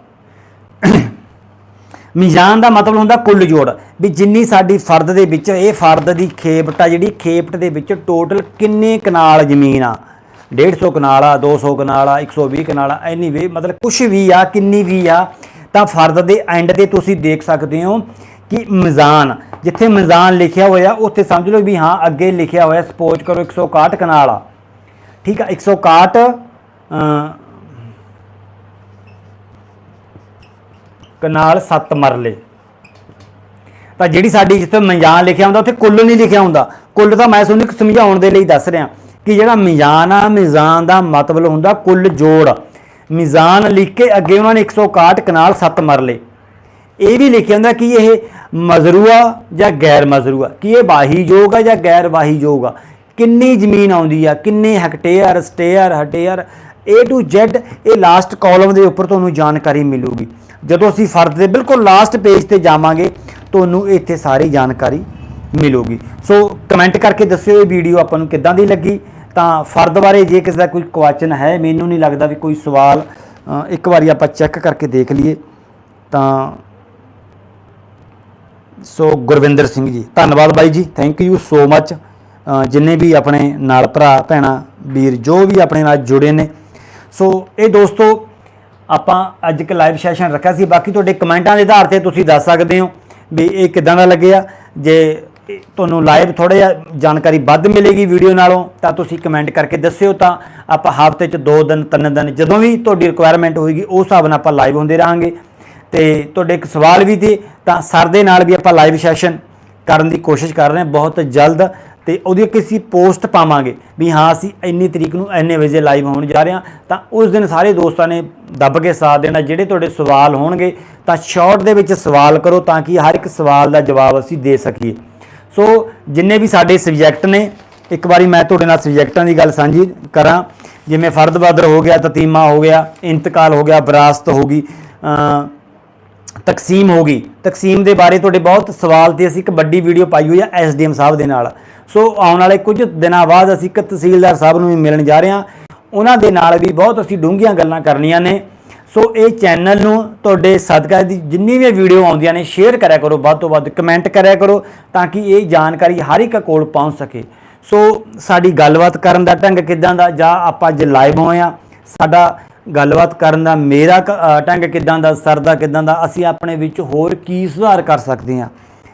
ਮਿਜ਼ਾਨ ਦਾ ਮਤਲਬ ਹੁੰਦਾ ਕੁੱਲ ਜੋੜ, ਵੀ ਜਿੰਨੀ ਸਾਡੀ ਫਰਦ ਦੇ ਵਿੱਚ, ਇਹ ਫਰਦ ਦੀ ਖੇਪਟ ਆ ਜਿਹੜੀ ਖੇਪਟ ਦੇ ਵਿੱਚ ਟੋਟਲ ਕਿੰਨੇ ਕਨਾਲ ਜ਼ਮੀਨ ਆ? 150 ਕਨਾਲ ਆ 200 ਕਨਾਲ ਆ 120 ਕਨਾਲ ਆ ਐਨੀਵੇ ਮਤਲਬ ਕੁਝ ਵੀ ਆ, ਕਿੰਨੀ ਵੀ ਆ, ਤਾਂ ਫਰਦ ਦੇ ਐਂਡ ਤੇ ਤੁਸੀਂ ਦੇਖ ਸਕਦੇ ਹੋ ਕਿ ਮਿਜ਼ਾਨ, ਜਿੱਥੇ ਮਿਜ਼ਾਨ ਲਿਖਿਆ ਹੋਇਆ, ਉੱਥੇ ਸਮਝ ਲਓ ਵੀ ਹਾਂ, ਅੱਗੇ ਲਿਖਿਆ ਹੋਇਆ, ਸਪੋਜ਼ ਕਰੋ 161 ਕਨਾਲ ਆ। ਠੀਕ ਆ 161 ਅ ਕਨਾਲ 7 ਮਰਲੇ। ਤਾਂ ਜਿਹੜੀ ਸਾਡੀ ਜਿੱਥੇ ਮਿਜ਼ਾਨ ਲਿਖਿਆ ਹੁੰਦਾ, ਉੱਥੇ ਕੁੱਲ ਨਹੀਂ ਲਿਖਿਆ ਹੁੰਦਾ। ਕੁੱਲ ਤਾਂ ਮੈਂ ਤੁਹਾਨੂੰ ਇੱਕ ਸਮਝਾਉਣ ਦੇ ਲਈ ਦੱਸ ਰਿਹਾ ਕਿ ਜਿਹੜਾ ਮਿਜ਼ਾਨ ਆ ਮਿਜ਼ਾਨ ਦਾ ਮਤਲਬ ਹੁੰਦਾ ਕੁੱਲ ਜੋੜ। ਮਿਜ਼ਾਨ ਲਿਖ ਕੇ ਅੱਗੇ ਉਹਨਾਂ ਨੇ 161 ਕਨਾਲ 7 ਮਰਲੇ। ਇਹ ਵੀ ਲਿਖਿਆ ਹੁੰਦਾ ਕਿ ਇਹ ਮਜ਼ਰੂਆ ਜਾਂ ਗੈਰ ਮਜ਼ਰੂਆ, ਕਿ ਇਹ ਵਾਹੀ ਯੋਗ ਆ ਜਾਂ ਗੈਰ ਵਾਹੀ ਯੋਗ ਆ। ਕਿੰਨੀ ਜ਼ਮੀਨ ਆਉਂਦੀ ਆ, ਕਿੰਨੇ ਹੈਕਟੇਅਰ ਸਟੇਅਰ ਹਟੇਅਰ A to Z, ਇਹ ਲਾਸਟ ਕਾਲਮ ਦੇ ਉੱਪਰ ਤੁਹਾਨੂੰ ਜਾਣਕਾਰੀ ਮਿਲੂਗੀ। ਜਦੋਂ ਅਸੀਂ ਫਰਦ ਦੇ ਬਿਲਕੁਲ ਲਾਸਟ ਪੇਜ ਤੇ ਜਾਵਾਂਗੇ, ਤੁਹਾਨੂੰ ਇੱਥੇ ਸਾਰੀ ਜਾਣਕਾਰੀ ਮਿਲੂਗੀ। ਸੋ ਕਮੈਂਟ ਕਰਕੇ ਦੱਸਿਓ ਇਹ ਵੀਡੀਓ ਆਪਾਂ ਨੂੰ ਕਿੱਦਾਂ ਦੀ ਲੱਗੀ। ਤਾਂ ਫਰਦ ਬਾਰੇ ਜੇ ਕਿਸੇ ਦਾ ਕੋਈ ਕੁਐਸਚਨ ਹੈ, ਮੈਨੂੰ ਨਹੀਂ ਲੱਗਦਾ ਵੀ ਕੋਈ ਸਵਾਲ ਇੱਕ ਵਾਰੀ ਆਪਾਂ ਚੈੱਕ ਕਰਕੇ ਦੇਖ ਲਈਏ। ਤਾਂ ਸੋ, ਗੁਰਵਿੰਦਰ ਸਿੰਘ ਜੀ, ਧੰਨਵਾਦ ਬਾਈ ਜੀ ਥੈਂਕ ਯੂ ਸੋ ਮੱਚ ਜਿੰਨੇ ਵੀ ਆਪਣੇ ਨਾਲ ਭਰਾ, ਭੈਣਾ, ਵੀਰ, ਜੋ ਵੀ ਆਪਣੇ ਨਾਲ ਜੁੜੇ ਨੇ ਸੋ ਇਹ ਦੋਸਤੋ, ਆਪਾਂ ਅੱਜ ਇੱਕ ਲਾਈਵ ਸੈਸ਼ਨ ਰੱਖਿਆ ਸੀ। ਬਾਕੀ ਤੁਹਾਡੇ ਕਮੈਂਟਾਂ ਦੇ ਆਧਾਰ ਤੇ ਤੁਸੀਂ ਦੱਸ ਸਕਦੇ ਹੋ ਵੀ ਇਹ ਕਿਦਾਂ ਦਾ ਲੱਗਿਆ। ਜੇ ਤੁਹਾਨੂੰ ਲਾਈਵ ਥੋੜਾ ਜਿਹਾ ਜਾਣਕਾਰੀ ਵੱਧ ਮਿਲੇਗੀ ਵੀਡੀਓ ਨਾਲੋਂ, ਤਾਂ ਤੁਸੀਂ ਕਮੈਂਟ ਕਰਕੇ ਦੱਸਿਓ ਤਾਂ ਆਪਾਂ ਹਫ਼ਤੇ 'ਚ 2 ਦਿਨ 3 ਦਿਨ ਜਦੋਂ ਵੀ ਤੁਹਾਡੀ ਰਿਕੁਆਇਰਮੈਂਟ ਹੋਏਗੀ, ਉਸ ਹਿਸਾਬ ਨਾਲ ਆਪਾਂ ਲਾਈਵ ਹੁੰਦੇ ਰਹਾਂਗੇ। ਤੇ ਤੁਹਾਡੇ ਇੱਕ ਸਵਾਲ ਵੀ ਤੇ ਤਾਂ ਸਰ ਦੇ ਨਾਲ ਵੀ ਆਪਾਂ ਲਾਈਵ ਸੈਸ਼ਨ ਕਰਨ ਦੀ ਕੋਸ਼ਿਸ਼ ਕਰ ਰਹੇ ਹਾਂ। ਬਹੁਤ ਜਲਦ ਤੇ ਉਹਦੀ ਕਿਸੇ ਪੋਸਟ ਪਾਵਾਂਗੇ ਵੀ ਹਾਂ, ਅਸੀਂ ਇੰਨੀ ਤਰੀਕ ਨੂੰ ਇੰਨੇ ਵਜੇ ਲਾਈਵ ਹੋਣ ਜਾ ਰਹੇ ਹਾਂ। ਤਾਂ ਉਸ ਦਿਨ ਸਾਰੇ ਦੋਸਤਾਂ ਨੇ ਦੱਬ ਕੇ ਸਾਥ ਦੇਣਾ। ਜਿਹੜੇ ਤੁਹਾਡੇ ਸਵਾਲ ਹੋਣਗੇ, ਤਾਂ ਸ਼ਾਰਟ ਦੇ ਵਿੱਚ ਸਵਾਲ ਕਰੋ ਤਾਂ ਕਿ ਹਰ ਇੱਕ ਸਵਾਲ ਦਾ ਜਵਾਬ ਅਸੀਂ ਦੇ ਸਕੀਏ। ਸੋ ਜਿੰਨੇ ਵੀ ਸਾਡੇ ਸਬਜੈਕਟ ਨੇ, ਇੱਕ ਵਾਰੀ ਮੈਂ ਤੁਹਾਡੇ ਨਾਲ ਸਬਜੈਕਟਾਂ ਦੀ ਗੱਲ ਸਾਂਝੀ ਕਰਾਂ। ਜਿਵੇਂ ਫਰਦ ਬਦਰ ਹੋ ਗਿਆ, ਤਤੀਮਾ ਹੋ ਗਿਆ, ਇੰਤਕਾਲ ਹੋ ਗਿਆ, ਵਿਰਾਸਤ ਹੋ ਗਈ ਤਕਸੀਮ ਹੋ ਗਈ ਤਕਸੀਮ ਦੇ ਬਾਰੇ ਤੁਹਾਡੇ ਬਹੁਤ ਸਵਾਲ ਤੇ ਅਸੀਂ ਇੱਕ ਵੱਡੀ ਵੀਡੀਓ ਪਾਈ ਹੋਈ ਆ ਐਸਡੀਐਮ ਸਾਹਿਬ ਦੇ ਨਾਲ। ਸੋ ਆਉਣ ਵਾਲੇ ਕੁਝ ਦਿਨਾਂ ਬਾਅਦ ਅਸੀਂ ਇੱਕ ਤਹਿਸੀਲਦਾਰ ਸਾਹਿਬ ਨੂੰ ਵੀ ਮਿਲਣ ਜਾ ਰਹੇ ਹਾਂ। ਉਹਨਾਂ ਦੇ ਨਾਲ ਵੀ ਬਹੁਤ ਅਸੀਂ ਡੂੰਘੀਆਂ ਗੱਲਾਂ ਕਰਨੀਆਂ ਨੇ। ਸੋ ਇਹ ਚੈਨਲ ਨੂੰ ਤੁਹਾਡੇ ਸਦਕਾ ਦੀ ਜਿੰਨੀ ਵੀ ਵੀਡੀਓ ਆਉਂਦੀਆਂ ਨੇ, ਸ਼ੇਅਰ ਕਰਿਆ ਕਰੋ, ਵੱਧ ਤੋਂ ਵੱਧ ਕਮੈਂਟ ਕਰਿਆ ਕਰੋ ਤਾਂ ਕਿ ਇਹ ਜਾਣਕਾਰੀ ਹਰ ਇੱਕ ਕੋਲ ਪਹੁੰਚ ਸਕੇ। ਸੋ ਸਾਡੀ ਗੱਲਬਾਤ ਕਰਨ ਦਾ ਢੰਗ ਕਿਦਾਂ ਦਾ ਜਾਂ ਆਪਾਂ ਅੱਜ ਲਾਈਵ ਹੋਏ ਆ ਸਾਡਾ ਗੱਲਬਾਤ ਕਰਨ ਦਾ ਮੇਰਾ ਕ- ਢੰਗ ਕਿਦਾਂ ਦਾ, ਸਰ ਦਾ ਕਿਦਾਂ ਦਾ, ਅਸੀਂ ਆਪਣੇ ਵਿੱਚ ਹੋਰ ਕੀ ਸੁਧਾਰ ਕਰ ਸਕਦੇ ਹਾਂ?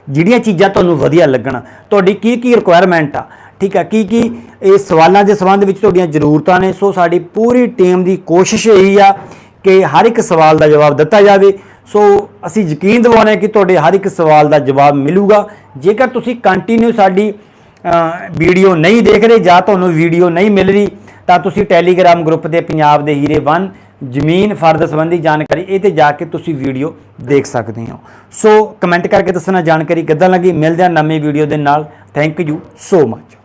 ਜਿਹੜੀਆਂ ਚੀਜ਼ਾਂ ਤੁਹਾਨੂੰ ਵਧੀਆ ਲੱਗਣ। ਤੁਹਾਡੀ ਕੀ ਕੀ ਰਿਕੁਆਇਰਮੈਂਟ ਆ? ਠੀਕ ਆ ਕੀ ਕੀ ਇਹ ਸਵਾਲਾਂ ਦੇ ਸੰਬੰਧ ਵਿੱਚ ਤੁਹਾਡੀਆਂ ਜ਼ਰੂਰਤਾਂ ਨੇ? ਸੋ ਸਾਡੀ ਪੂਰੀ ਟੀਮ ਦੀ ਕੋਸ਼ਿਸ਼ ਇਹੀ ਆ ਕਿ ਹਰ ਇੱਕ ਸਵਾਲ ਦਾ ਜਵਾਬ ਦਿੱਤਾ ਜਾਵੇ। ਸੋ ਅਸੀਂ ਯਕੀਨ ਦਿਵਾਉਂਦੇ ਹਾਂ ਕਿ ਤੁਹਾਡੇ ਹਰ ਇੱਕ ਸਵਾਲ ਦਾ ਜਵਾਬ ਮਿਲੂਗਾ। ਜੇਕਰ ਤੁਸੀਂ ਕੰਟੀਨਿਊ ਸਾਡੀ ਵੀਡੀਓ ਨਹੀਂ ਦੇਖ ਰਹੇ ਜਾਂ ਤੁਹਾਨੂੰ ਵੀਡੀਓ ਨਹੀਂ ਮਿਲ ਰਹੀ ਤਾਂ ਤੁਸੀਂ ਟੈਲੀਗ੍ਰਾਮ ਗਰੁੱਪ ਦੇ ਪੰਜਾਬ ਦੇ ਹੀਰੇ 1 ਜ਼ਮੀਨ, ਫਰਦ ਸੰਬੰਧੀ ਜਾਣਕਾਰੀ, ਇਹ ਤੇ ਜਾ ਕੇ ਤੁਸੀਂ ਵੀਡੀਓ ਦੇਖ ਸਕਦੇ ਹੋ। ਸੋ ਕਮੈਂਟ ਕਰਕੇ ਦੱਸਣਾ, ਜਾਣਕਾਰੀ ਕਿੱਦਾਂ ਲੱਗੀ? ਮਿਲਦੇ ਹਾਂ ਨਵੀਂ ਵੀਡੀਓ ਦੇ ਨਾਲ। Thank you so much